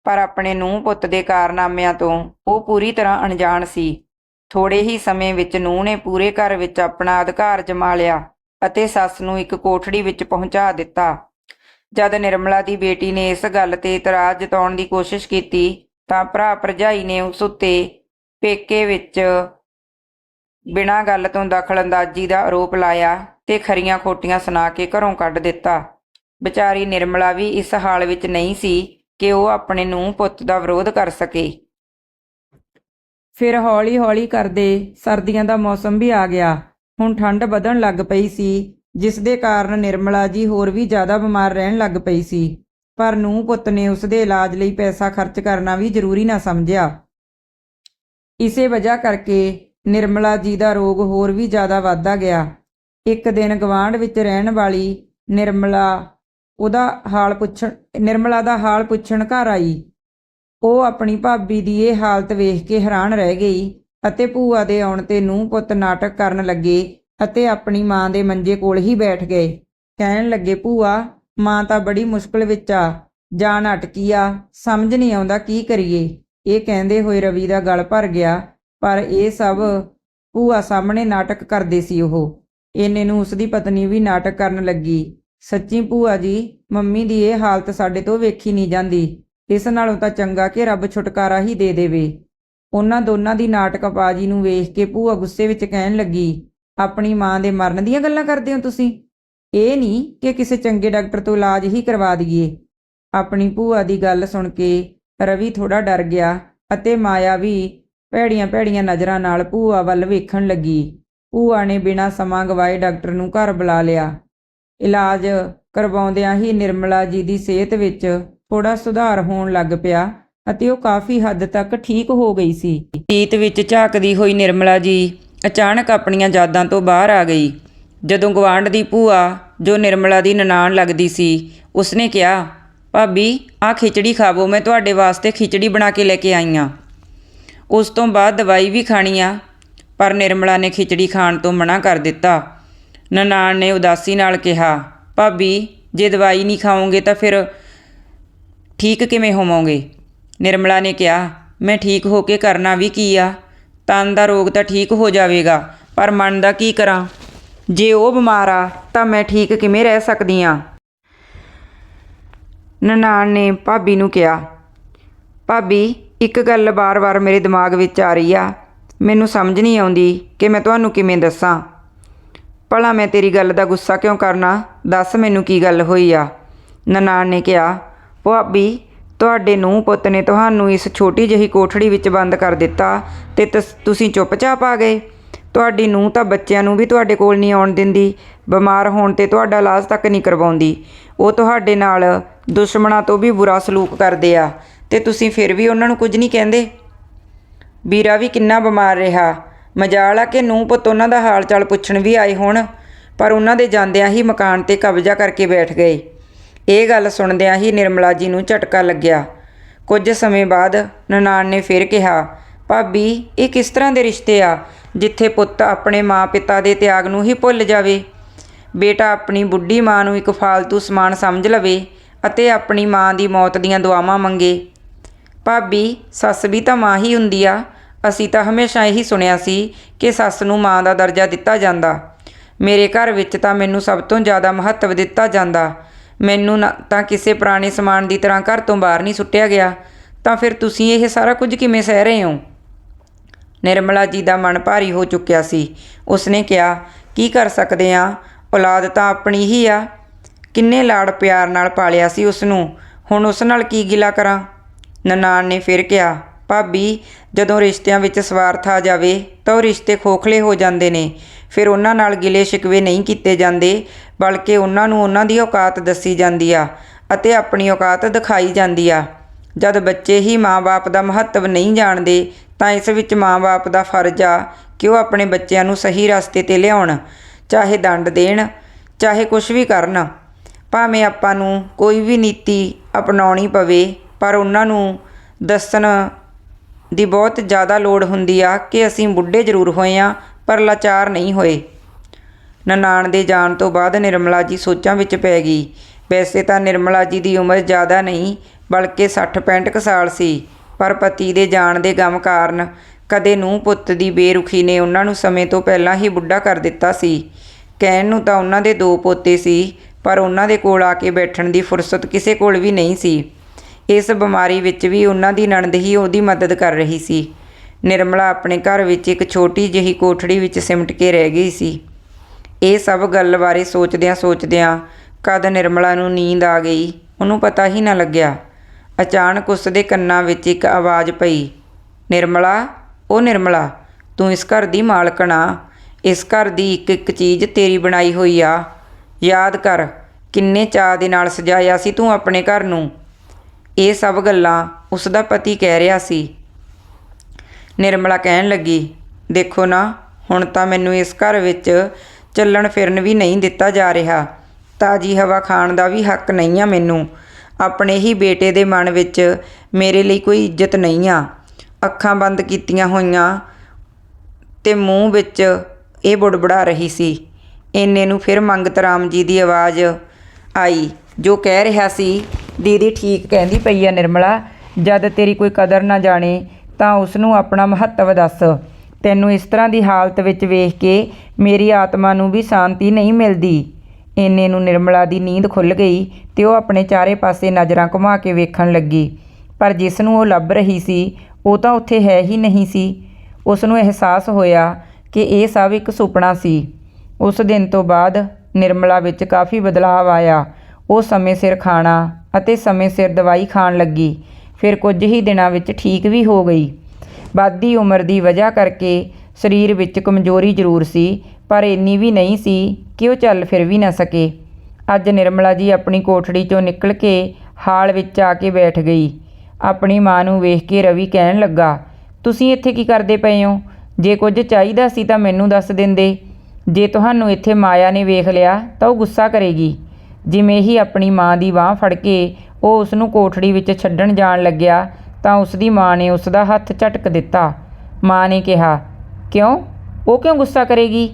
ਪਰ ਆਪਣੇ ਨੂੰਹ ਪੁੱਤ ਦੇ ਕਾਰਨਾਮਿਆਂ ਤੋਂ ਉਹ ਪੂਰੀ ਤਰ੍ਹਾਂ ਅਣਜਾਣ ਸੀ। ਥੋੜੇ ਹੀ ਸਮੇਂ ਵਿੱਚ ਨੂੰਹ ਨੇ ਪੂਰੇ ਘਰ ਵਿੱਚ ਆਪਣਾ ਅਧਿਕਾਰ ਜਮਾ ਲਿਆ ਅਤੇ ਸੱਸ ਨੂੰ ਇੱਕ ਕੋਠੜੀ ਵਿੱਚ ਪਹੁੰਚਾ ਦਿੱਤਾ। ਜਦ ਨਿਰਮਲਾ ਦੀ ਬੇਟੀ ਨੇ ਇਸ ਗੱਲ ਤੇ ਇਤਰਾਜ਼ ਜਤਾਉਣ ਦੀ ਕੋਸ਼ਿਸ਼ ਕੀਤੀ ਤਾਂ ਭਰਾ ਭਰਜਾਈ ਨੇ ਉਸ ਉੱਤੇ ਪੇਕੇ ਵਿੱਚ ਬਿਨਾਂ ਗੱਲ ਤੋਂ ਦਖਲਅੰਦਾਜ਼ੀ ਦਾ ਆਰੋਪ ਲਾਇਆ ਤੇ ਖਰੀਆਂ ਖੋਟੀਆਂ ਸੁਣਾ ਕੇ ਘਰੋਂ ਕੱਢ ਦਿੱਤਾ। ਵਿਚਾਰੀ ਨਿਰਮਲਾ ਵੀ ਇਸ ਹਾਲ ਵਿੱਚ ਨਹੀਂ ਸੀ ਕਿ ਉਹ ਆਪਣੇ ਨੂੰ ਪੁੱਤ ਦਾ ਵਿਰੋਧ ਕਰ ਸਕੇ। ਫਿਰ ਹੌਲੀ-ਹੌਲੀ ਕਰਦੇ ਸਰਦੀਆਂ ਦਾ ਮੌਸਮ ਵੀ ਆ ਗਿਆ। ਹੁਣ ਠੰਡ ਵਧਣ ਲੱਗ ਪਈ ਸੀ, ਜਿਸ ਦੇ ਕਾਰਨ ਨਿਰਮਲਾ ਜੀ ਹੋਰ ਵੀ ਜ਼ਿਆਦਾ ਬਿਮਾਰ ਰਹਿਣ ਲੱਗ ਪਈ ਸੀ। ਪਰ ਨੂੰ ਪੁੱਤ ਨੇ ਉਸ ਦੇ ਇਲਾਜ ਲਈ ਪੈਸਾ ਖਰਚ ਕਰਨਾ ਵੀ ਜ਼ਰੂਰੀ ਨਾ ਸਮਝਿਆ। ਇਸੇ ਵਜ੍ਹਾ ਕਰਕੇ ਨਿਰਮਲਾ ਜੀ ਦਾ ਰੋਗ ਹੋਰ ਵੀ ਜ਼ਿਆਦਾ ਵੱਧਦਾ ਗਿਆ। ਇੱਕ ਦਿਨ ਗਵਾਂਢ ਵਿੱਚ ਰਹਿਣ ਵਾਲੀ ਨਿਰਮਲਾ ਉਹਦਾ ਹਾਲ ਪੁੱਛਣ, ਨਿਰਮਲਾ ਦਾ ਹਾਲ ਪੁੱਛਣ ਘਰ ਆਈ। ਉਹ ਆਪਣੀ ਭਾਬੀ ਦੀ ਇਹ ਹਾਲਤ ਵੇਖ ਕੇ ਹੈਰਾਨ ਰਹਿ ਗਈ ਅਤੇ ਭੂਆ ਦੇ ਆਉਣ ਤੇ ਨੂੰ ਪੁੱਤ ਨਾਟਕ ਕਰਨ ਲੱਗੇ ਅਤੇ ਆਪਣੀ ਮਾਂ ਦੇ ਮੰਜੇ ਕੋਲ ਹੀ ਬੈਠ ਗਏ। ਕਹਿਣ ਲੱਗੇ, ਭੂਆ, ਮਾਂ ਤਾਂ ਬੜੀ ਮੁਸ਼ਕਲ ਵਿੱਚ ਆ। ਜਾਨ ਅਟਕੀ ਆ? ਸਮਝ ਨਹੀਂ ਆਉਂਦਾ ਕੀ ਕਰੀਏ? ਇਹ ਕਹਿੰਦੇ ਹੋਏ ਰਵੀ ਦਾ ਗਲ ਭਰ ਗਿਆ ਪਰ ਇਹ ਸਭ ਭੂਆ ਸਾਹਮਣੇ ਨਾਟਕ ਕਰਦੇ ਸੀ ਉਹ। ਇੰਨੇ ਨੂੰ ਉਸ ਦੀ ਪਤਨੀ ਵੀ ਨਾਟਕ ਕਰਨ ਲੱਗੀ। ਸੱਚੀ ਭੂਆ ਜੀ, ਮੰਮੀ ਦੀ ਇਹ ਹਾਲਤ ਸਾਡੇ ਤੋਂ ਵੇਖੀ ਨਹੀਂ ਜਾਂਦੀ। ਇਸ ਨਾਲੋਂ ਤਾਂ ਚੰਗਾ ਕਿ ਰੱਬ ਛੁਟਕਾਰਾ ਹੀ ਦੇ ਦੇਵੇ। ਉਹਨਾਂ ਦੋਨਾਂ ਦੀ ਨਾਟਕਬਾਜ਼ੀ ਨੂੰ ਵੇਖ ਕੇ ਭੂਆ ਗੁੱਸੇ ਵਿੱਚ ਕਹਿਣ ਲੱਗੀ, ਆਪਣੀ ਮਾਂ ਦੇ ਮਰਨ ਦੀਆਂ ਗੱਲਾਂ ਕਰਦੇ ਹੋ ਤੁਸੀਂ? ਇਹ ਨਹੀਂ ਕਿ ਕਿਸੇ ਚੰਗੇ ਡਾਕਟਰ ਤੋਂ ਇਲਾਜ ਹੀ ਕਰਵਾ ਦਈਏ? ਆਪਣੀ ਭੂਆ ਦੀ ਗੱਲ ਸੁਣ ਕੇ ਰਵੀ ਥੋੜਾ ਡਰ ਗਿਆ ਅਤੇ ਮਾਇਆ ਵੀ ਭੈੜੀਆਂ ਭੈੜੀਆਂ ਨਜ਼ਰਾਂ ਨਾਲ ਭੂਆ ਵੱਲ ਵੇਖਣ ਲੱਗੀ। ਭੂਆ ਨੇ ਬਿਨਾਂ ਸਮਾਂ ਗਵਾਏ ਡਾਕਟਰ ਨੂੰ ਘਰ ਬੁਲਾ ਲਿਆ। ਇਲਾਜ ਕਰਵਾਉਂਦਿਆਂ ਹੀ ਨਿਰਮਲਾ ਜੀ ਦੀ ਸਿਹਤ ਵਿੱਚ ਥੋੜਾ ਸੁਧਾਰ ਹੋਣ ਲੱਗ ਪਿਆ ਅਤੇ ਉਹ ਕਾਫੀ ਹੱਦ ਤੱਕ ਠੀਕ ਹੋ ਗਈ ਸੀ। ਗੀਤ ਵਿੱਚ ਝਾਕਦੀ ਹੋਈ ਨਿਰਮਲਾ ਜੀ ਅਚਾਨਕ ਆਪਣੀਆਂ ਯਾਦਾਂ ਤੋਂ ਬਾਹਰ ਆ ਗਈ। ਜਦੋਂ ਗਵਾਂਢ ਦੀ ਭੂਆ, ਜੋ ਨਿਰਮਲਾ ਦੀ ਨਨਾਣ ਲੱਗਦੀ ਸੀ, ਉਸਨੇ ਕਿਹਾ, ਭਾਬੀ, ਆਹ ਖਿਚੜੀ ਖਾਵੋ, ਮੈਂ ਤੁਹਾਡੇ ਵਾਸਤੇ ਖਿਚੜੀ ਬਣਾ ਕੇ ਲੈ ਕੇ ਆਈ ਹਾਂ ਉਸ ਤੋਂ ਬਾਅਦ ਦਵਾਈ ਵੀ ਖਾਣੀ ਆ। ਪਰ ਨਿਰਮਲਾ ਨੇ ਖਿਚੜੀ ਖਾਣ ਤੋਂ ਮਨਾ ਕਰ ਦਿੱਤਾ। ਨਨਾਣ ਨੇ ਉਦਾਸੀ ਨਾਲ ਕਿਹਾ, ਭਾਬੀ, ਜੇ ਦਵਾਈ ਨਹੀਂ ਖਾਓਗੇ ਤਾਂ ਫਿਰ ਠੀਕ ਕਿਵੇਂ ਹੋਵੋਗੇ? ਨਿਰਮਲਾ ਨੇ ਕਿਹਾ, ਮੈਂ ਠੀਕ ਹੋ ਕੇ ਕਰਨਾ ਵੀ ਕੀ ਆ? ਤਨ ਦਾ ਰੋਗ ਤਾਂ ਠੀਕ ਹੋ ਜਾਵੇਗਾ, ਪਰ ਮਨ ਦਾ ਕੀ ਕਰਾਂ? ਜੇ ਉਹ ਬਿਮਾਰ ਆ, ਤਾਂ ਮੈਂ ਠੀਕ ਕਿਵੇਂ ਰਹਿ ਸਕਦੀ ਆ? ਨਨਾਣ ਨੇ ਭਾਬੀ ਨੂੰ ਕਿਹਾ, ਭਾਬੀ ਇੱਕ ਗੱਲ ਬਾਰ-ਬਾਰ ਮੇਰੇ ਦਿਮਾਗ ਵਿੱਚ ਆ ਰਹੀ ਆ। ਮੈਨੂੰ ਸਮਝ ਨਹੀਂ ਆਉਂਦੀ ਕਿ ਮੈਂ ਤੁਹਾਨੂੰ ਕਿਵੇਂ ਦੱਸਾਂ। ਭਲਾ ਮੈਂ ਤੇਰੀ ਗੱਲ ਦਾ ਗੁੱਸਾ ਕਿਉਂ ਕਰਨਾ? ਦੱਸ ਮੈਨੂੰ ਕੀ ਗੱਲ ਹੋਈ ਆ? ਨਨਾਣ ਨੇ ਕਿਹਾ, ਭਾਬੀ, ਤੁਹਾਡੇ ਨੂੰ ਪੁੱਤ ਨੇ ਤੁਹਾਨੂੰ ਇਸ ਛੋਟੀ ਜਿਹੀ ਕੋਠੜੀ ਵਿੱਚ ਬੰਦ ਕਰ ਦਿੱਤਾ ਤੇ ਤਸ- ਤੁਸੀਂ ਚੁੱਪਚਾਪ ਆ ਗਏ। ਤੁਹਾਡੀ ਨੂੰ ਤਾਂ ਬੱਚਿਆਂ ਨੂੰ ਵੀ ਤੁਹਾਡੇ ਕੋਲ ਨਹੀਂ ਆਉਣ ਦਿੰਦੀ, ਬਿਮਾਰ ਹੋਣ ਤੇ ਤੁਹਾਡਾ ਇਲਾਜ ਤੱਕ ਨਹੀਂ ਕਰਵਾਉਂਦੀ। ਉਹ ਤੁਹਾਡੇ ਨਾਲ ਦੁਸ਼ਮਣਾਂ ਤੋਂ ਵੀ ਬੁਰਾ ਸਲੂਕ ਕਰਦੇ ਆ। ਤੇ ਤੁਸੀਂ ਫਿਰ ਵੀ ਉਹਨਾਂ ਨੂੰ ਕੁਝ ਨਹੀਂ ਕਹਿੰਦੇ? ਵੀਰਾ ਵੀ ਕਿੰਨਾ ਬਿਮਾਰ ਰਿਹਾ। ਮਜਾਲ ਆ ਕਿ ਨੂੰ ਪੁੱਤ ਉਹਨਾਂ ਦਾ ਹਾਲ ਚਾਲ ਪੁੱਛਣ ਵੀ ਆਏ ਹੋਣ, ਪਰ ਉਹਨਾਂ ਦੇ ਜਾਂਦਿਆਂ ਹੀ ਮਕਾਨ ਤੇ ਕਬਜ਼ਾ ਕਰਕੇ ਬੈਠ ਗਏ। ਇਹ ਗੱਲ ਸੁਣਦਿਆਂ ਹੀ ਨਿਰਮਲਾ ਜੀ ਨੂੰ ਝਟਕਾ ਲੱਗਿਆ। ਕੁਝ ਸਮੇਂ ਬਾਅਦ ਨਨਾਣ ਨੇ ਫਿਰ ਕਿਹਾ, ਭਾਬੀ, ਇਹ ਕਿਸ ਤਰ੍ਹਾਂ ਦੇ ਰਿਸ਼ਤੇ ਆ, ਜਿੱਥੇ ਪੁੱਤ ਆਪਣੇ ਮਾਂ-ਪਿਤਾ ਦੇ ਤਿਆਗ ਨੂੰ ਹੀ ਭੁੱਲ ਜਾਵੇ? ਬੇਟਾ ਆਪਣੀ ਬੁੱਢੀ ਮਾਂ ਨੂੰ ਇੱਕ ਫਾਲਤੂ ਸਮਾਨ ਸਮਝ ਲਵੇ ਅਤੇ ਆਪਣੀ ਮਾਂ ਦੀ ਮੌਤ ਦੀਆਂ ਦੁਆਵਾਂ ਮੰਗੇ। ਭਾਬੀ, ਸੱਸ ਵੀ ਤਾਂ ਮਾਂ ਹੀ ਹੁੰਦੀ ਆ। ਅਸੀਂ ਤਾਂ ਹਮੇਸ਼ਾ ਇਹੀ ਸੁਣਿਆ ਸੀ ਕਿ ਸੱਸ ਨੂੰ ਮਾਂ ਦਾ ਦਰਜਾ ਦਿੱਤਾ ਜਾਂਦਾ। ਮੇਰੇ ਘਰ ਵਿੱਚ ਤਾਂ ਮੈਨੂੰ ਸਭ ਤੋਂ ਜ਼ਿਆਦਾ ਮਹੱਤਵ ਦਿੱਤਾ ਜਾਂਦਾ। ਮੈਨੂੰ ਨਾ ਤਾਂ ਕਿਸੇ ਪੁਰਾਣੇ ਸਮਾਨ ਦੀ ਤਰ੍ਹਾਂ ਘਰ ਤੋਂ ਬਾਹਰ ਨਹੀਂ ਸੁੱਟਿਆ ਗਿਆ। ਤਾਂ ਫਿਰ ਤੁਸੀਂ ਇਹ ਸਾਰਾ ਕੁਝ ਕਿਵੇਂ ਸਹਿ ਰਹੇ ਹੋ? ਨਿਰਮਲਾ ਜੀ ਦਾ ਮਨ ਭਾਰੀ ਹੋ ਚੁੱਕਿਆ ਸੀ। ਉਸਨੇ ਕਿਹਾ, ਕੀ ਕਰ ਸਕਦੇ ਆ? ਔਲਾਦ ਤਾਂ ਆਪਣੀ ਹੀ ਆ। ਕਿੰਨੇ ਲਾੜ ਪਿਆਰ ਨਾਲ ਪਾਲਿਆ ਸੀ ਉਸ ਨੂੰ ਹੁਣ ਉਸ ਨਾਲ ਕੀ ਗਿਲਾ ਕਰਾਂ? ਨਨਾਣ ਨੇ ਫਿਰ ਕਿਹਾ, ਭਾਬੀ, ਜਦੋਂ ਰਿਸ਼ਤਿਆਂ ਵਿੱਚ ਸਵਾਰਥ ਆ ਜਾਵੇ, ਤਾਂ ਉਹ ਰਿਸ਼ਤੇ ਖੋਖਲੇ ਹੋ ਜਾਂਦੇ ਨੇ। ਫਿਰ ਉਹਨਾਂ ਨਾਲ ਗਿਲੇ ਸ਼ਿਕਵੇ ਨਹੀਂ ਕੀਤੇ ਜਾਂਦੇ, ਬਲਕਿ ਉਹਨਾਂ ਨੂੰ ਉਹਨਾਂ ਦੀ ਔਕਾਤ ਦੱਸੀ ਜਾਂਦੀ ਆ ਅਤੇ ਆਪਣੀ ਔਕਾਤ ਦਿਖਾਈ ਜਾਂਦੀ ਆ। ਜਦ ਬੱਚੇ ਹੀ ਮਾਂ-ਬਾਪ ਦਾ ਮਹੱਤਵ ਨਹੀਂ ਜਾਣਦੇ, ਤਾਂ ਇਸ ਵਿੱਚ ਮਾਂ-ਬਾਪ ਦਾ ਫਰਜ਼ ਆ ਕਿ ਉਹ ਆਪਣੇ ਬੱਚਿਆਂ ਨੂੰ ਸਹੀ ਰਸਤੇ ਤੇ ਲਿਆਉਣ, ਚਾਹੇ ਦੰਡ ਦੇਣ, ਚਾਹੇ ਕੁਝ ਵੀ ਕਰਨ। ਭਾਵੇਂ ਆਪਾਂ ਨੂੰ ਕੋਈ ਵੀ ਨੀਤੀ ਅਪਣਾਉਣੀ ਪਵੇ ਪਰ ਉਹਨਾਂ ਨੂੰ ਦੱਸਣ ਦੀ ਬਹੁਤ ਜ਼ਿਆਦਾ ਲੋੜ ਹੁੰਦੀ ਆ ਕਿ ਅਸੀਂ ਬੁੱਢੇ ਜ਼ਰੂਰ ਹੋਏ ਆ, ਪਰ ਲਾਚਾਰ ਨਹੀਂ ਹੋਏ। ਨਨਾਣ ਦੇ ਜਾਣ ਤੋਂ ਬਾਅਦ ਨਿਰਮਲਾ ਜੀ ਸੋਚਾਂ ਵਿੱਚ ਪੈ ਗਈ। ਵੈਸੇ ਤਾਂ ਨਿਰਮਲਾ ਜੀ ਦੀ ਉਮਰ ਜ਼ਿਆਦਾ ਨਹੀਂ, ਬਲਕਿ 60-65 ਕੁ ਸਾਲ ਸੀ, ਪਰ ਪਤੀ ਦੇ ਜਾਣ ਦੇ ਗਮ ਕਾਰਨ ਕਦੇ ਨੂੰ ਪੁੱਤ ਦੀ ਬੇਰੁਖੀ ਨੇ ਉਹਨਾਂ ਨੂੰ ਸਮੇਂ ਤੋਂ ਪਹਿਲਾਂ ਹੀ ਬੁੱਢਾ ਕਰ ਦਿੱਤਾ ਸੀ। ਕਹਿਣ ਨੂੰ ਤਾਂ ਉਹਨਾਂ ਦੇ ਦੋ ਪੋਤੇ ਸੀ, ਪਰ ਉਹਨਾਂ ਦੇ ਕੋਲ ਆ ਕੇ ਬੈਠਣ ਦੀ ਫੁਰਸਤ ਕਿਸੇ ਕੋਲ ਵੀ ਨਹੀਂ ਸੀ। ਇਸ ਬਿਮਾਰੀ ਵਿੱਚ ਵੀ ਉਹਨਾਂ ਦੀ ਨਣਦ ਹੀ ਉਹਦੀ ਮਦਦ ਕਰ ਰਹੀ ਸੀ। ਨਿਰਮਲਾ ਆਪਣੇ ਘਰ ਵਿੱਚ ਇੱਕ ਛੋਟੀ ਜਿਹੀ ਕੋਠੜੀ ਵਿੱਚ ਸਿਮਟ ਕੇ ਰਹਿ ਗਈ ਸੀ। ਇਹ ਸਭ ਗੱਲ ਬਾਰੇ ਸੋਚਦਿਆਂ ਸੋਚਦਿਆਂ ਕਦ ਨਿਰਮਲਾ ਨੂੰ ਨੀਂਦ ਆ ਗਈ, ਉਹਨੂੰ ਪਤਾ ਹੀ ਨਾ ਲੱਗਿਆ। ਅਚਾਨਕ ਉਸ ਦੇ ਕੰਨਾਂ ਵਿੱਚ ਇੱਕ ਆਵਾਜ਼ ਪਈ, ਨਿਰਮਲਾ, ਉਹ ਨਿਰਮਲਾ, ਤੂੰ ਇਸ ਘਰ ਦੀ ਮਾਲਕਣ ਆ। ਇਸ ਘਰ ਦੀ ਇੱਕ ਇੱਕ ਚੀਜ਼ ਤੇਰੀ ਬਣਾਈ ਹੋਈ ਆ। ਯਾਦ ਕਰ, ਕਿੰਨੇ ਚਾਅ ਦੇ ਨਾਲ ਸਜਾਇਆ ਸੀ ਤੂੰ ਆਪਣੇ ਘਰ ਨੂੰ। ਇਹ ਸਭ ਗੱਲਾਂ ਉਸ ਦਾ ਪਤੀ ਕਹਿ ਰਿਹਾ ਸੀ। ਨਿਰਮਲਾ ਕਹਿਣ ਲੱਗੀ, ਦੇਖੋ ਨਾ, ਹੁਣ ਤਾਂ ਮੈਨੂੰ ਇਸ ਘਰ ਵਿੱਚ ਚੱਲਣ ਫਿਰਨ ਵੀ ਨਹੀਂ ਦਿੱਤਾ ਜਾ ਰਿਹਾ। ਤਾਜੀ ਹਵਾ ਖਾਣ ਦਾ ਵੀ ਹੱਕ ਨਹੀਂ ਆ ਮੈਨੂੰ। ਆਪਣੇ ਹੀ ਬੇਟੇ ਦੇ ਮਨ ਵਿੱਚ ਮੇਰੇ ਲਈ ਕੋਈ ਇੱਜ਼ਤ ਨਹੀਂ ਆ। ਅੱਖਾਂ ਬੰਦ ਕੀਤੀਆਂ ਹੋਈਆਂ ਤੇ ਮੂੰਹ ਵਿੱਚ ਇਹ ਬੁੜਬੜਾ ਰਹੀ ਸੀ। ਇੰਨੇ ਨੂੰ ਫਿਰ ਮੰਗਤ ਰਾਮ ਜੀ ਦੀ ਆਵਾਜ਼ ਆਈ, ਜੋ ਕਹਿ ਰਿਹਾ ਸੀ ਦੀਦੀ ਠੀਕ ਕਹਿੰਦੀ ਪਈ ਆ ਨਿਰਮਲਾ, ਜਦ ਤੇਰੀ ਕੋਈ ਕਦਰ ਨਾ ਜਾਣੇ ਤਾਂ ਉਸ ਨੂੰ ਆਪਣਾ ਮਹੱਤਵ ਦੱਸ। ਤੈਨੂੰ ਇਸ ਤਰ੍ਹਾਂ ਦੀ ਹਾਲਤ ਵਿੱਚ ਵੇਖ ਕੇ ਮੇਰੀ ਆਤਮਾ ਨੂੰ ਵੀ ਸ਼ਾਂਤੀ ਨਹੀਂ ਮਿਲਦੀ। ਇੰਨੇ ਨੂੰ ਨਿਰਮਲਾ ਦੀ ਨੀਂਦ ਖੁੱਲ ਗਈ ਤੇ ਉਹ ਆਪਣੇ ਚਾਰੇ ਪਾਸੇ ਨਜ਼ਰਾਂ ਘੁਮਾ ਕੇ ਵੇਖਣ ਲੱਗੀ। ਪਰ ਜਿਸ ਨੂੰ ਉਹ ਲੱਭ ਰਹੀ ਸੀ, ਉਹ ਤਾਂ ਉੱਥੇ ਹੈ ਹੀ ਨਹੀਂ ਸੀ। ਉਸ ਨੂੰ ਅਹਿਸਾਸ ਹੋਇਆ ਕਿ ਇਹ ਸਭ ਇੱਕ ਸੁਪਨਾ ਸੀ। ਉਸ ਦਿਨ ਤੋਂ ਬਾਅਦ ਨਿਰਮਲਾ ਵਿੱਚ ਕਾਫੀ ਬਦਲਾਅ ਆਇਆ। ਉਹ ਸਮੇਂ ਸਿਰ ਖਾਣਾ ਅਤੇ ਸਮੇਂ ਸਿਰ ਦਵਾਈ ਖਾਣ ਲੱਗੀ। ਫਿਰ ਕੁਝ ਹੀ ਦਿਨਾਂ ਵਿੱਚ ਠੀਕ ਵੀ ਹੋ ਗਈ। ਵੱਧਦੀ ਉਮਰ ਦੀ ਵਜ੍ਹਾ ਕਰਕੇ ਸਰੀਰ ਵਿੱਚ ਕਮਜ਼ੋਰੀ ਜ਼ਰੂਰ ਸੀ, ਪਰ ਇੰਨੀ ਵੀ ਨਹੀਂ ਸੀ ਕਿ ਉਹ ਚੱਲ ਫਿਰ ਵੀ ਨਾ ਸਕੇ। ਅੱਜ ਨਿਰਮਲਾ ਜੀ ਆਪਣੀ ਕੋਠੜੀ ਚੋਂ ਨਿਕਲ ਕੇ ਹਾਲ ਵਿੱਚ ਆ ਕੇ ਬੈਠ ਗਈ। ਆਪਣੀ ਮਾਂ ਨੂੰ ਵੇਖ ਕੇ ਰਵੀ ਕਹਿਣ ਲੱਗਾ, ਤੁਸੀਂ ਇੱਥੇ ਕੀ ਕਰਦੇ ਪਏ ਹੋ? ਜੇ ਕੁਝ ਚਾਹੀਦਾ ਸੀ ਤਾਂ ਮੈਨੂੰ ਦੱਸ ਦਿੰਦੇ। ਜੇ ਤੁਹਾਨੂੰ ਇੱਥੇ ਮਾਇਆ ਨੇ ਵੇਖ ਲਿਆ ਤਾਂ ਉਹ ਗੁੱਸਾ ਕਰੇਗੀ। ਜਿਵੇਂ ਹੀ ਆਪਣੀ ਮਾਂ ਦੀ ਬਾਹ ਫੜ ਕੇ ਉਹ ਉਸ ਨੂੰ ਕੋਠੜੀ ਵਿੱਚ ਛੱਡਣ ਜਾਣ ਲੱਗਿਆ ਤਾਂ ਉਸ ਦੀ ਮਾਂ ਨੇ ਉਸ ਦਾ ਹੱਥ ਝਟਕ ਦਿੱਤਾ। ਮਾਂ ਨੇ ਕਿਹਾ, ਕਿਉਂ? ਉਹ ਕਿਉਂ ਗੁੱਸਾ ਕਰੇਗੀ?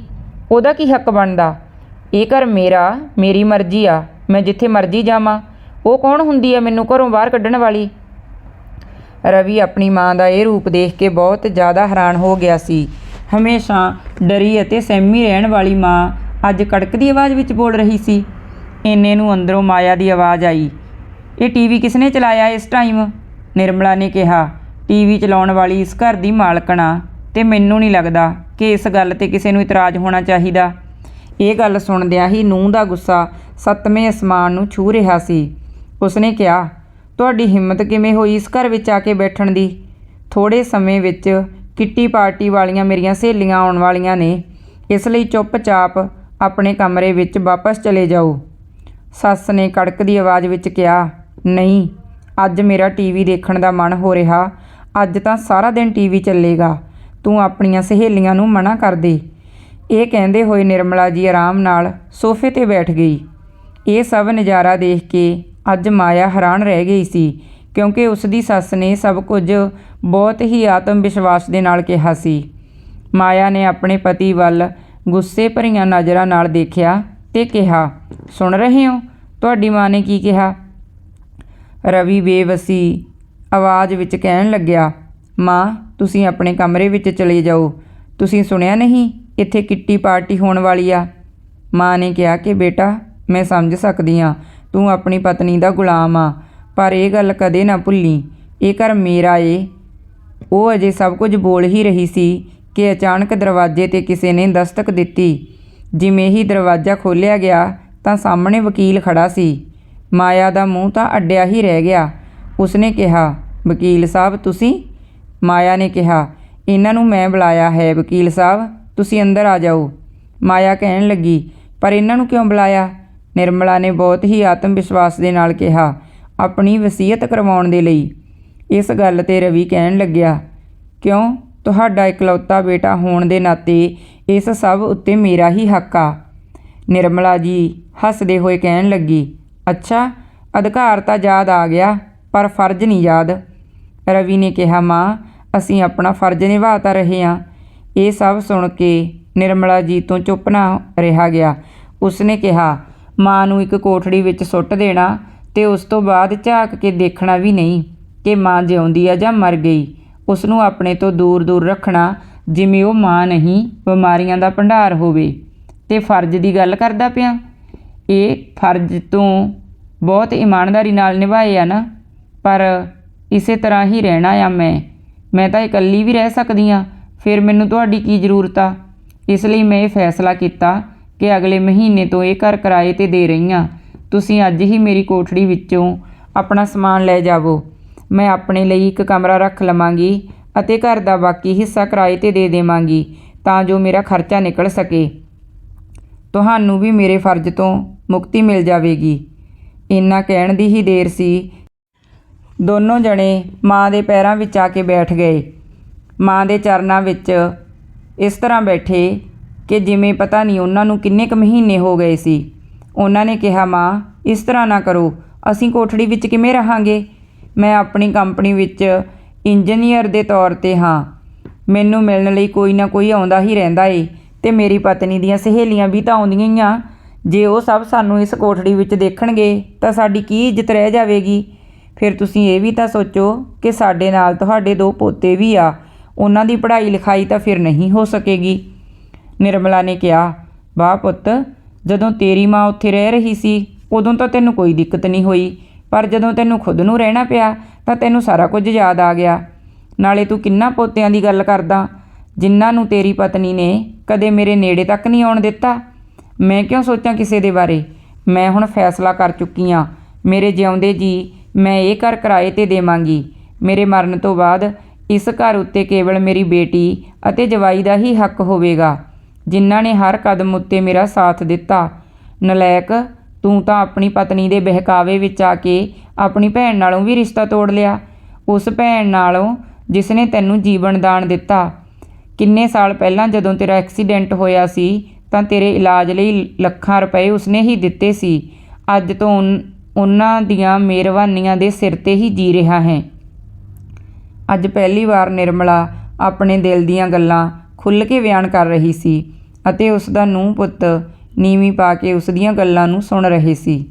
ਉਹਦਾ ਕੀ ਹੱਕ ਬਣਦਾ? ਇਹ ਘਰ ਮੇਰਾ, ਮੇਰੀ ਮਰਜ਼ੀ ਆ, ਮੈਂ ਜਿੱਥੇ ਮਰਜ਼ੀ ਜਾਵਾਂ। ਉਹ ਕੌਣ ਹੁੰਦੀ ਆ ਮੈਨੂੰ ਘਰੋਂ ਬਾਹਰ ਕੱਢਣ ਵਾਲੀ? ਰਵੀ ਆਪਣੀ ਮਾਂ ਦਾ ਇਹ ਰੂਪ ਦੇਖ ਕੇ ਬਹੁਤ ਜ਼ਿਆਦਾ ਹੈਰਾਨ ਹੋ ਗਿਆ ਸੀ। ਹਮੇਸ਼ਾ ਡਰੀ ਅਤੇ ਸਹਿਮੀ ਰਹਿਣ ਵਾਲੀ ਮਾਂ ਅੱਜ ਕੜਕਦੀ ਆਵਾਜ਼ ਵਿੱਚ ਬੋਲ ਰਹੀ ਸੀ। ਇੰਨੇ ਨੂੰ ਅੰਦਰੋਂ ਮਾਇਆ ਦੀ ਆਵਾਜ਼ ਆਈ। ਇਹ ਟੀਵੀ ਕਿਸਨੇ ਚਲਾਇਆ ਇਸ ਟਾਈਮ? ਨਿਰਮਲਾ ਨੇ ਕਿਹਾ, ਟੀਵੀ ਚਲਾਉਣ ਵਾਲੀ ਇਸ ਘਰ ਦੀ ਮਾਲਕਣਾ ਤੇ ਮੈਨੂੰ ਨਹੀਂ ਲੱਗਦਾ ਕਿ ਇਸ ਗੱਲ ਤੇ ਕਿਸੇ ਨੂੰ ਇਤਰਾਜ਼ ਹੋਣਾ ਚਾਹੀਦਾ। ਇਹ ਗੱਲ ਸੁਣਦਿਆਂ ਹੀ ਨੂੰਹ ਦਾ ਗੁੱਸਾ ਸੱਤਵੇਂ ਅਸਮਾਨ ਨੂੰ ਛੂ ਰਿਹਾ ਸੀ। ਉਸਨੇ ਕਿਹਾ, ਤੁਹਾਡੀ ਹਿੰਮਤ ਕਿਵੇਂ ਹੋਈ ਇਸ ਘਰ ਵਿੱਚ ਆ ਕੇ ਬੈਠਣ ਦੀ? ਥੋੜੇ ਸਮੇਂ ਵਿੱਚ ਕਿੱਟੀ ਪਾਰਟੀ ਵਾਲੀਆਂ ਮੇਰੀਆਂ ਸਹੇਲੀਆਂ ਆਉਣ ਵਾਲੀਆਂ ਨੇ। ਇਸ ਲਈ ਚੁੱਪਚਾਪ ਆਪਣੇ ਕਮਰੇ ਵਿੱਚ ਵਾਪਸ ਚਲੇ ਜਾਓ। ਸੱਸ ਨੇ ਕੜਕ ਦੀ ਆਵਾਜ਼ ਵਿੱਚ ਕਿਹਾ, ਨਹੀਂ, ਅੱਜ ਮੇਰਾ ਟੀਵੀ ਦੇਖਣ ਦਾ ਮਨ ਹੋ ਰਿਹਾ। ਅੱਜ ਤਾਂ ਸਾਰਾ ਦਿਨ ਟੀਵੀ ਚੱਲੇਗਾ। ਤੂੰ ਆਪਣੀਆਂ ਸਹੇਲੀਆਂ ਨੂੰ ਮਨਾ ਕਰ ਦੇ। ਇਹ ਕਹਿੰਦੇ ਹੋਏ ਨਿਰਮਲਾ ਜੀ ਆਰਾਮ ਨਾਲ ਸੋਫੇ ਤੇ ਬੈਠ ਗਈ। ਇਹ ਸਭ ਨਜ਼ਾਰਾ ਦੇਖ ਕੇ ਅੱਜ ਮਾਇਆ ਹੈਰਾਨ ਰਹਿ ਗਈ ਸੀ, ਕਿਉਂਕਿ ਉਸ ਦੀ ਸੱਸ ਨੇ ਸਭ ਕੁਝ ਬਹੁਤ ਹੀ ਆਤਮ ਵਿਸ਼ਵਾਸ ਦੇ ਨਾਲ ਕਿਹਾ ਸੀ। ਮਾਇਆ ਨੇ ਆਪਣੇ ਪਤੀ ਵੱਲ ਗੁੱਸੇ ਭਰੀਆਂ ਨਜ਼ਰਾਂ ਨਾਲ ਦੇਖਿਆ। ਤੇ ਕਿਹਾ, ਸੁਣ ਰਹੇ ਹੋ? ਤੁਹਾਡੀ ਮਾਂ ਨੇ ਕੀ ਕਿਹਾ? ਰਵੀ ਬੇਵਸੀ ਆਵਾਜ਼ ਵਿੱਚ ਕਹਿਣ ਲੱਗਿਆ, ਮਾਂ, ਤੁਸੀਂ ਆਪਣੇ ਕਮਰੇ ਵਿੱਚ ਚਲੇ ਜਾਓ। ਤੁਸੀਂ ਸੁਣਿਆ ਨਹੀਂ, ਇੱਥੇ ਕਿੱਟੀ ਪਾਰਟੀ ਹੋਣ ਵਾਲੀ ਆ। ਮਾਂ ਨੇ ਕਿਹਾ ਕਿ, ਬੇਟਾ, ਮੈਂ ਸਮਝ ਸਕਦੀ ਆ ਤੂੰ ਆਪਣੀ ਪਤਨੀ ਦਾ ਗੁਲਾਮ ਆ, ਪਰ ਇਹ ਗੱਲ ਕਦੇ ਨਾ ਭੁੱਲੀ। ਇਹ ਘਰ ਮੇਰਾ ਏ। ਉਹ ਅਜੇ ਸਭ ਕੁਝ ਬੋਲ ਹੀ ਰਹੀ ਸੀ ਕਿ ਅਚਾਨਕ ਦਰਵਾਜ਼ੇ ਤੇ ਕਿਸੇ ਨੇ ਦਸਤਕ ਦਿੱਤੀ। ਜਿਵੇਂ ਹੀ ਦਰਵਾਜ਼ਾ ਖੋਲ੍ਹਿਆ ਗਿਆ ਤਾਂ ਸਾਹਮਣੇ ਵਕੀਲ ਖੜਾ ਸੀ। ਮਾਇਆ ਦਾ ਮੂੰਹ ਤਾਂ ਅੱਡਿਆ ਹੀ ਰਹਿ ਗਿਆ। ਉਸਨੇ ਕਿਹਾ, ਵਕੀਲ ਸਾਹਿਬ, ਤੁਸੀਂ? ਮਾਇਆ ਨੇ ਕਿਹਾ, ਇਹਨਾਂ ਨੂੰ ਮੈਂ ਬੁਲਾਇਆ ਹੈ, ਵਕੀਲ ਸਾਹਿਬ, ਤੁਸੀਂ ਅੰਦਰ ਆ ਜਾਓ। ਮਾਇਆ ਕਹਿਣ ਲੱਗੀ, ਪਰ ਇਹਨਾਂ ਨੂੰ ਕਿਉਂ ਬੁਲਾਇਆ? ਨਿਰਮਲਾ ਨੇ ਬਹੁਤ ਹੀ ਆਤਮ ਵਿਸ਼ਵਾਸ ਦੇ ਨਾਲ ਕਿਹਾ, ਆਪਣੀ ਵਸੀਅਤ ਕਰਵਾਉਣ ਦੇ ਲਈ। ਇਸ ਗੱਲ ਤੇ ਰਵੀ ਕਹਿਣ ਲੱਗਿਆ, ਕਿਉਂ? ਤੁਹਾਡਾ ਇਕਲੌਤਾ ਬੇਟਾ ਹੋਣ ਦੇ ਨਾਤੇ ਇਸ ਸਭ ਉੱਤੇ ਮੇਰਾ ਹੀ ਹੱਕ ਆ। ਨਿਰਮਲਾ ਜੀ ਹੱਸਦੇ ਹੋਏ ਕਹਿਣ ਲੱਗੀ, ਅੱਛਾ, ਅਧਿਕਾਰ ਤਾਂ ਯਾਦ ਆ ਗਿਆ, ਪਰ ਫਰਜ਼ ਨਹੀਂ ਯਾਦ। ਰਵੀ ਨੇ ਕਿਹਾ, ਮਾਂ, ਅਸੀਂ ਆਪਣਾ ਫਰਜ਼ ਨਿਭਾ ਤਾਂ ਰਹੇ ਹਾਂ ਇਹ ਸਭ ਸੁਣ ਕੇ ਨਿਰਮਲਾ ਜੀ ਤੋਂ ਚੁੱਪ ਨਾ ਰਿਹਾ ਗਿਆ। ਉਸਨੇ ਕਿਹਾ, ਮਾਂ ਨੂੰ ਇੱਕ ਕੋਠੜੀ ਵਿੱਚ ਸੁੱਟ ਦੇਣਾ ਤੇ ਉਸ ਤੋਂ ਬਾਅਦ ਝਾਕ ਕੇ ਦੇਖਣਾ ਵੀ ਨਹੀਂ ਕਿ ਮਾਂ ਜਿਉਂਦੀ ਆ ਜਾਂ ਮਰ ਗਈ। ਉਸ ਨੂੰ ਆਪਣੇ ਤੋਂ ਦੂਰ ਦੂਰ ਰੱਖਣਾ ਜਿਵੇਂ ਉਹ ਮਾਂ ਨਹੀਂ, ਬਿਮਾਰੀਆਂ ਦਾ ਭੰਡਾਰ ਹੋਵੇ। ਤੇ ਫਰਜ਼ ਦੀ ਗੱਲ ਕਰਦਾ ਪਿਆ। ਇਹ ਫਰਜ਼ ਤੋਂ ਬਹੁਤ ਇਮਾਨਦਾਰੀ ਨਾਲ ਨਿਭਾਏ ਆ ਨਾ। ਪਰ ਇਸੇ ਤਰ੍ਹਾਂ ਹੀ ਰਹਿਣਾ ਆ ਮੈਂ। ਮੈਂ ਤਾਂ ਇਕੱਲੀ ਵੀ ਰਹਿ ਸਕਦੀ ਆ ਫਿਰ ਮੈਨੂੰ ਤੁਹਾਡੀ ਕੀ ਜ਼ਰੂਰਤ ਆ? ਇਸ ਲਈ ਮੈਂ ਇਹ ਫੈਸਲਾ ਕੀਤਾ ਕਿ ਅਗਲੇ ਮਹੀਨੇ ਤੋਂ ਇਹ ਘਰ ਕਿਰਾਏ ਤੇ ਦੇ ਰਹੀ ਹਾਂ। ਤੁਸੀਂ ਅੱਜ ਹੀ ਮੇਰੀ ਕੋਠੜੀ ਵਿੱਚੋਂ ਆਪਣਾ ਸਮਾਨ ਲੈ ਜਾਵੋ। ਮੈਂ ਆਪਣੇ ਲਈ ਇੱਕ ਕਮਰਾ ਰੱਖ ਲਵਾਂਗੀ ਅਤੇ ਘਰ ਦਾ ਬਾਕੀ ਹਿੱਸਾ ਕਿਰਾਏ ਤੇ ਦੇ ਦੇਵਾਂਗੀ ਤਾਂ ਜੋ ਮੇਰਾ ਖਰਚਾ ਨਿਕਲ ਸਕੇ। ਤੁਹਾਨੂੰ ਵੀ ਮੇਰੇ ਫਰਜ਼ ਤੋਂ ਮੁਕਤੀ ਮਿਲ ਜਾਵੇਗੀ। ਇੰਨਾ ਕਹਿਣ ਦੀ ਹੀ ਦੇਰ ਸੀ। ਦੋਨੋਂ ਜਣੇ ਮਾਂ ਦੇ ਪੈਰਾਂ ਵਿੱਚ ਆ ਕੇ ਬੈਠ ਗਏ। ਮਾਂ ਦੇ ਚਰਨਾਂ ਵਿੱਚ ਇਸ ਤਰ੍ਹਾਂ ਬੈਠੇ ਕਿ ਜਿਵੇਂ ਪਤਾ ਨਹੀਂ ਉਹਨਾਂ ਨੂੰ ਕਿੰਨੇ ਕੁ ਮਹੀਨੇ ਹੋ ਗਏ ਸੀ। ਉਹਨਾਂ ਨੇ ਕਿਹਾ, ਮਾਂ, ਇਸ ਤਰ੍ਹਾਂ ਨਾ ਕਰੋ। ਅਸੀਂ ਕੋਠੜੀ ਵਿੱਚ ਕਿਵੇਂ ਰਹਾਂਗੇ? ਮੈਂ ਆਪਣੀ ਕੰਪਨੀ ਵਿੱਚ ਇੰਜੀਨੀਅਰ ਦੇ ਤੌਰ ਤੇ ਹਾਂ। ਮੈਨੂੰ ਮਿਲਣ ਲਈ ਕੋਈ ਨਾ ਕੋਈ ਆਉਂਦਾ ਹੀ ਰਹਿੰਦਾ ਏ ਤੇ ਮੇਰੀ ਪਤਨੀ ਦੀਆਂ ਸਹੇਲੀਆਂ ਵੀ ਤਾਂ ਆਉਂਦੀਆਂ ਹੀ ਆ। ਜੇ ਉਹ ਸਭ ਸਾਨੂੰ ਇਸ ਕੋਠੜੀ ਵਿੱਚ ਦੇਖਣਗੇ ਤਾਂ ਸਾਡੀ ਕੀ ਇੱਜ਼ਤ ਰਹਿ ਜਾਵੇਗੀ? ਫਿਰ ਤੁਸੀਂ ਇਹ ਵੀ ਤਾਂ ਸੋਚੋ ਕਿ ਸਾਡੇ ਨਾਲ ਤੁਹਾਡੇ ਦੋ ਪੋਤੇ ਵੀ ਆ। ਉਹਨਾਂ ਦੀ ਪੜ੍ਹਾਈ ਲਿਖਾਈ ਤਾਂ ਫਿਰ ਨਹੀਂ ਹੋ ਸਕੇਗੀ। ਨਿਰਮਲਾ ਨੇ ਕਿਹਾ, ਵਾਹ ਪੁੱਤ, ਜਦੋਂ ਤੇਰੀ ਮਾਂ ਉੱਥੇ ਰਹਿ ਰਹੀ ਸੀ, ਉਦੋਂ ਤਾਂ ਤੈਨੂੰ ਕੋਈ ਦਿੱਕਤ ਨਹੀਂ ਹੋਈ। ਪਰ ਜਦੋਂ ਤੈਨੂੰ ਖੁਦ ਨੂੰ ਰਹਿਣਾ ਪਿਆ, ਤਾਂ ਤੈਨੂੰ ਸਾਰਾ ਕੁਝ ਯਾਦ ਆ ਗਿਆ। ਨਾਲੇ ਤੂੰ ਕਿੰਨਾ ਪੋਤਿਆਂ ਦੀ ਗੱਲ ਕਰਦਾ? ਜਿਨ੍ਹਾਂ ਨੂੰ ਤੇਰੀ ਪਤਨੀ ਨੇ ਕਦੇ ਮੇਰੇ ਨੇੜੇ ਤੱਕ ਨਹੀਂ ਆਉਣ ਦਿੱਤਾ? ਮੈਂ ਕਿਉਂ ਸੋਚਾਂ ਕਿਸੇ ਦੇ ਬਾਰੇ? ਮੈਂ ਹੁਣ ਫੈਸਲਾ ਕਰ ਚੁੱਕੀ ਹਾਂ ਮੇਰੇ ਜਿਉਂਦੇ ਜੀ, ਮੈਂ ਇਹ ਘਰ ਕਿਰਾਏ ਤੇ ਦੇਵਾਂਗੀ। ਮੇਰੇ ਮਰਨ ਤੋਂ ਬਾਅਦ ਇਸ ਘਰ ਉੱਤੇ ਕੇਵਲ ਮੇਰੀ ਬੇਟੀ ਅਤੇ ਜਵਾਈ ਦਾ ਹੀ ਹੱਕ ਹੋਵੇਗਾ, ਜਿਨ੍ਹਾਂ ਨੇ ਹਰ ਕਦਮ ਉੱਤੇ ਮੇਰਾ ਸਾਥ ਦਿੱਤਾ। ਨਲਾਇਕ ਤੂੰ ਤਾਂ ਆਪਣੀ ਪਤਨੀ ਦੇ ਬਹਿਕਾਵੇ ਵਿੱਚ ਆ ਕੇ ਆਪਣੀ ਭੈਣ ਨਾਲੋਂ ਵੀ ਰਿਸ਼ਤਾ ਤੋੜ ਲਿਆ। ਉਸ ਭੈਣ ਨਾਲੋਂ ਜਿਸ ਨੇ ਤੈਨੂੰ ਜੀਵਨ ਦਾਨ ਦਿੱਤਾ। ਕਿੰਨੇ ਸਾਲ ਪਹਿਲਾਂ ਜਦੋਂ ਤੇਰਾ ਐਕਸੀਡੈਂਟ ਹੋਇਆ ਸੀ, ਤਾਂ ਤੇਰੇ ਇਲਾਜ ਲਈ ਲੱਖਾਂ ਰੁਪਏ ਉਸਨੇ ਹੀ ਦਿੱਤੇ ਸੀ। ਅੱਜ ਤੋਂ ਉਨ- ਉਹਨਾਂ ਦੀਆਂ ਮਿਹਰਬਾਨੀਆਂ ਦੇ ਸਿਰ ਤੇ ਹੀ ਜੀ ਰਿਹਾ ਹੈ। ਅੱਜ ਪਹਿਲੀ ਵਾਰ ਨਿਰਮਲਾ ਆਪਣੇ ਦਿਲ ਦੀਆਂ ਗੱਲਾਂ ਖੁੱਲ੍ਹ ਕੇ ਬਿਆਨ ਕਰ ਰਹੀ ਸੀ ਅਤੇ ਉਸ ਦਾ ਨੂੰਹ ਪੁੱਤ ਨੀਵੀਂ ਪਾ ਕੇ ਉਸ ਦੀਆਂ ਗੱਲਾਂ ਨੂੰ ਸੁਣ ਰਹੇ ਸੀ।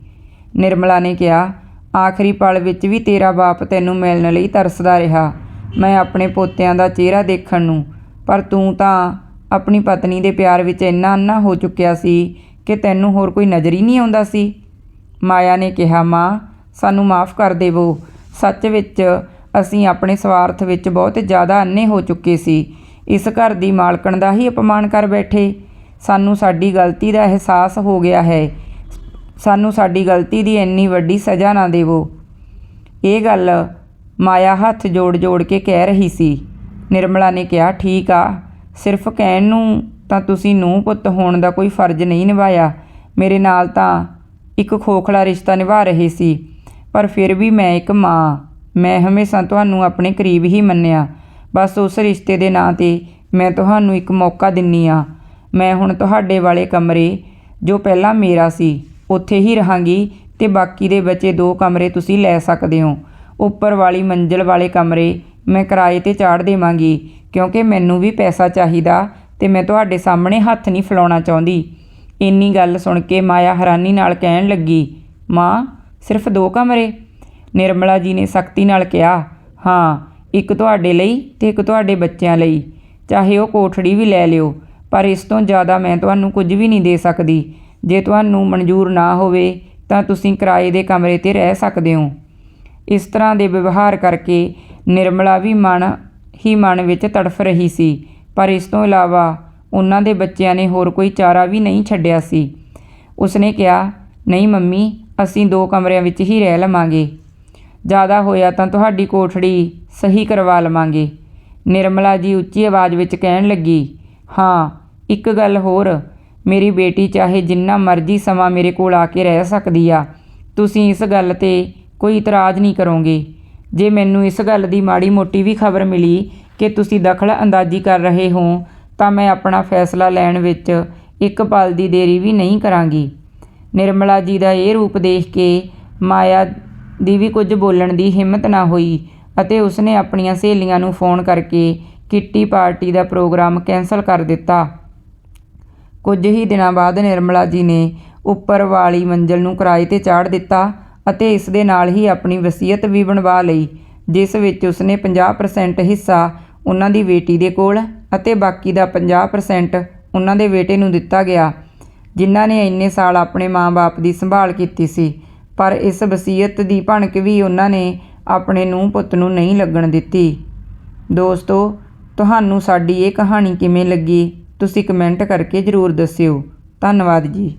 ਨਿਰਮਲਾ ਨੇ ਕਿਹਾ, ਆਖਰੀ ਪਲ ਵਿੱਚ ਵੀ ਤੇਰਾ ਬਾਪ ਤੈਨੂੰ ਮਿਲਣ ਲਈ ਤਰਸਦਾ ਰਿਹਾ। ਮੈਂ ਆਪਣੇ ਪੋਤਿਆਂ ਦਾ ਚਿਹਰਾ ਦੇਖਣ ਨੂੰ। ਪਰ ਤੂੰ ਤਾਂ ਆਪਣੀ ਪਤਨੀ ਦੇ ਪਿਆਰ ਵਿੱਚ ਇੰਨਾ ਅੰਨਾ ਹੋ ਚੁੱਕਿਆ ਸੀ ਕਿ ਤੈਨੂੰ ਹੋਰ ਕੋਈ ਨਜ਼ਰ ਹੀ ਨਹੀਂ ਆਉਂਦਾ ਸੀ। ਮਾਇਆ ਨੇ ਕਿਹਾ, ਮਾਂ, ਸਾਨੂੰ ਮਾਫ ਕਰ ਦੇਵੋ। ਸੱਚ ਵਿੱਚ ਅਸੀਂ ਆਪਣੇ ਸਵਾਰਥ ਵਿੱਚ ਬਹੁਤ ਜ਼ਿਆਦਾ ਅੰਨੇ ਹੋ ਚੁੱਕੇ ਸੀ। ਇਸ ਘਰ ਦੀ ਮਾਲਕਣ ਦਾ ਹੀ ਅਪਮਾਨ ਕਰ ਬੈਠੇ। ਸਾਨੂੰ ਸਾਡੀ ਗਲਤੀ ਦਾ ਅਹਿਸਾਸ ਹੋ ਗਿਆ ਹੈ। ਸਾਨੂੰ ਸਾਡੀ ਗਲਤੀ ਦੀ ਇੰਨੀ ਵੱਡੀ ਸਜ਼ਾ ਨਾ ਦੇਵੋ। ਇਹ ਗੱਲ ਮਾਇਆ ਹੱਥ ਜੋੜ ਜੋੜ ਕੇ ਕਹਿ ਰਹੀ ਸੀ। ਨਿਰਮਲਾ ਨੇ ਕਿਹਾ, ਠੀਕ ਆ, ਸਿਰਫ ਕਹਿਣ ਨੂੰ ਤਾਂ ਤੁਸੀਂ ਨੂੰਹ ਪੁੱਤ ਹੋਣ ਦਾ ਕੋਈ ਫਰਜ਼ ਨਹੀਂ ਨਿਭਾਇਆ। ਮੇਰੇ ਨਾਲ ਤਾਂ ਇੱਕ ਖੋਖਲਾ ਰਿਸ਼ਤਾ ਨਿਭਾ ਰਹੇ ਸੀ, ਪਰ ਫਿਰ ਵੀ ਮੈਂ ਇੱਕ ਮਾਂ। ਮੈਂ ਹਮੇਸ਼ਾ ਤੁਹਾਨੂੰ ਆਪਣੇ ਕਰੀਬ ਹੀ ਮੰਨਿਆ। ਬਸ ਉਸ ਰਿਸ਼ਤੇ ਦੇ ਨਾਂ ਤੇ ਮੈਂ ਤੁਹਾਨੂੰ ਇੱਕ ਮੌਕਾ ਦਿੰਨੀ ਆ। ਮੈਂ ਹੁਣ ਤੁਹਾਡੇ ਵਾਲੇ ਕਮਰੇ ਜੋ ਪਹਿਲਾਂ ਮੇਰਾ ਸੀ, ਉੱਥੇ ਹੀ ਰਹਾਂਗੀ ਤੇ ਬਾਕੀ ਦੇ ਬਚੇ ਦੋ ਕਮਰੇ ਤੁਸੀਂ ਲੈ ਸਕਦੇ ਹੋ। ਉੱਪਰ ਵਾਲੀ ਮੰਜ਼ਲ ਵਾਲੇ ਕਮਰੇ ਮੈਂ ਕਿਰਾਏ ਤੇ ਚਾੜ ਦੇਵਾਂਗੀ, ਕਿਉਂਕਿ ਮੈਨੂੰ ਵੀ ਪੈਸਾ ਚਾਹੀਦਾ ਤੇ ਮੈਂ ਤੁਹਾਡੇ ਸਾਹਮਣੇ ਹੱਥ ਨਹੀਂ ਫਲਾਉਣਾ ਚਾਹੁੰਦੀ। ਇੰਨੀ ਗੱਲ ਸੁਣ ਕੇ ਮਾਇਆ ਹੈਰਾਨੀ ਨਾਲ ਕਹਿਣ ਲੱਗੀ, ਮਾਂ, ਸਿਰਫ ਦੋ ਕਮਰੇ? ਨਿਰਮਲਾ ਜੀ ਨੇ ਸਖਤੀ ਨਾਲ ਕਿਹਾ, ਹਾਂ, ਇੱਕ ਤੁਹਾਡੇ ਲਈ ਤੇ ਇੱਕ ਤੁਹਾਡੇ ਬੱਚਿਆਂ ਲਈ। ਚਾਹੇ ਉਹ ਕੋਠੜੀ ਵੀ ਲੈ ਲਿਓ ਪਰ ਇਸ ਤੋਂ ਜ਼ਿਆਦਾ ਮੈਂ ਤੁਹਾਨੂੰ ਕੁਝ ਵੀ ਨਹੀਂ ਦੇ ਸਕਦੀ। ਜੇ ਤੁਹਾਨੂੰ ਮਨਜ਼ੂਰ ਨਾ ਹੋਵੇ, ਤਾਂ ਤੁਸੀਂ ਕਿਰਾਏ ਦੇ ਕਮਰੇ ਤੇ ਰਹਿ ਸਕਦੇ ਹੋ। ਇਸ ਤਰ੍ਹਾਂ ਦੇ ਵਿਵਹਾਰ ਕਰਕੇ ਨਿਰਮਲਾ ਵੀ ਮਨ, ਹੀ ਮਨ ਵਿੱਚ ਤੜਫ ਰਹੀ ਸੀ। ਪਰ ਇਸ ਤੋਂ ਇਲਾਵਾ ਉਹਨਾਂ ਦੇ ਬੱਚਿਆਂ ਨੇ ਹੋਰ ਕੋਈ ਚਾਰਾ ਵੀ ਨਹੀਂ ਛੱਡਿਆ ਸੀ। ਉਸਨੇ ਕਿਹਾ, ਨਹੀਂ ਮੰਮੀ, ਅਸੀਂ ਦੋ ਕਮਰਿਆਂ ਵਿੱਚ ਹੀ ਰਹਿ ਲਵਾਂਗੇ। ਜ਼ਿਆਦਾ ਹੋਇਆ ਤਾਂ ਤੁਹਾਡੀ ਕੋਠੜੀ ਸਹੀ ਕਰਵਾ ਲਵਾਂਗੇ। ਨਿਰਮਲਾ ਜੀ ਉੱਚੀ ਆਵਾਜ਼ ਵਿੱਚ ਕਹਿਣ ਲੱਗੀ, ਹਾਂ ਇੱਕ ਗੱਲ ਹੋਰ, ਮੇਰੀ ਬੇਟੀ ਚਾਹੇ ਜਿੰਨਾ ਮਰਜ਼ੀ ਸਮਾਂ ਮੇਰੇ ਕੋਲ ਆ ਕੇ ਰਹਿ ਸਕਦੀ ਆ, ਤੁਸੀਂ ਇਸ ਗੱਲ ਤੇ ਕੋਈ ਇਤਰਾਜ਼ ਨਹੀਂ ਕਰੋਗੇ। ਜੇ ਮੈਨੂੰ ਇਸ ਗੱਲ ਦੀ ਮਾੜੀ ਮੋਟੀ ਵੀ ਖਬਰ ਮਿਲੀ ਕਿ ਤੁਸੀਂ ਦਖਲ ਅੰਦਾਜ਼ੀ ਕਰ ਰਹੇ ਹੋ, ਤਾਂ ਮੈਂ ਆਪਣਾ ਫੈਸਲਾ ਲੈਣ ਵਿੱਚ ਇੱਕ ਪਲ ਦੀ ਦੇਰੀ ਵੀ ਨਹੀਂ ਕਰਾਂਗੀ। ਨਿਰਮਲਾ ਜੀ ਦਾ ਇਹ ਰੂਪ ਦੇਖ ਕੇ ਮਾਇਆ ਦੀ ਵੀ ਕੁਝ ਬੋਲਣ ਦੀ ਹਿੰਮਤ ਨਾ ਹੋਈ ਅਤੇ ਉਸਨੇ ਆਪਣੀਆਂ ਸਹੇਲੀਆਂ ਨੂੰ ਫੋਨ ਕਰਕੇ ਕਿੱਟੀ ਪਾਰਟੀ ਦਾ ਪ੍ਰੋਗਰਾਮ ਕੈਂਸਲ ਕਰ ਦਿੱਤਾ। ਕੁਝ ਹੀ ਦਿਨਾਂ ਬਾਅਦ ਨਿਰਮਲਾ ਜੀ ਨੇ ਉੱਪਰ ਵਾਲੀ ਮੰਜ਼ਲ ਨੂੰ ਕਿਰਾਏ ਤੇ ਚਾੜ ਦਿੱਤਾ ਅਤੇ ਇਸ ਦੇ ਨਾਲ ਹੀ ਆਪਣੀ ਵਸੀਅਤ ਵੀ ਬਣਵਾ ਲਈ, ਜਿਸ ਵਿੱਚ ਉਸਨੇ 50% ਹਿੱਸਾ ਉਹਨਾਂ ਦੀ ਬੇਟੀ ਦੇ ਕੋਲ ਅਤੇ ਬਾਕੀ ਦਾ 50% ਉਹਨਾਂ ਦੇ ਬੇਟੇ ਨੂੰ ਦਿੱਤਾ ਗਿਆ, ਜਿਨ੍ਹਾਂ ਨੇ ਇੰਨੇ ਸਾਲ ਆਪਣੇ ਮਾਂ-ਬਾਪ ਦੀ ਸੰਭਾਲ ਕੀਤੀ ਸੀ। ਪਰ ਇਸ ਵਸੀਅਤ ਦੀ ਭਣਕ ਵੀ ਉਹਨਾਂ ਨੇ ਆਪਣੇ ਨੂੰਹ ਪੁੱਤ ਨੂੰ ਨਹੀਂ ਲੱਗਣ ਦਿੱਤੀ। ਦੋਸਤੋ, ਤੁਹਾਨੂੰ ਸਾਡੀ ਇਹ ਕਹਾਣੀ ਕਿਵੇਂ ਲੱਗੀ? ਤੁਸੀਂ ਕਮੈਂਟ ਕਰਕੇ ਜ਼ਰੂਰ ਦੱਸਿਓ। ਧੰਨਵਾਦ ਜੀ।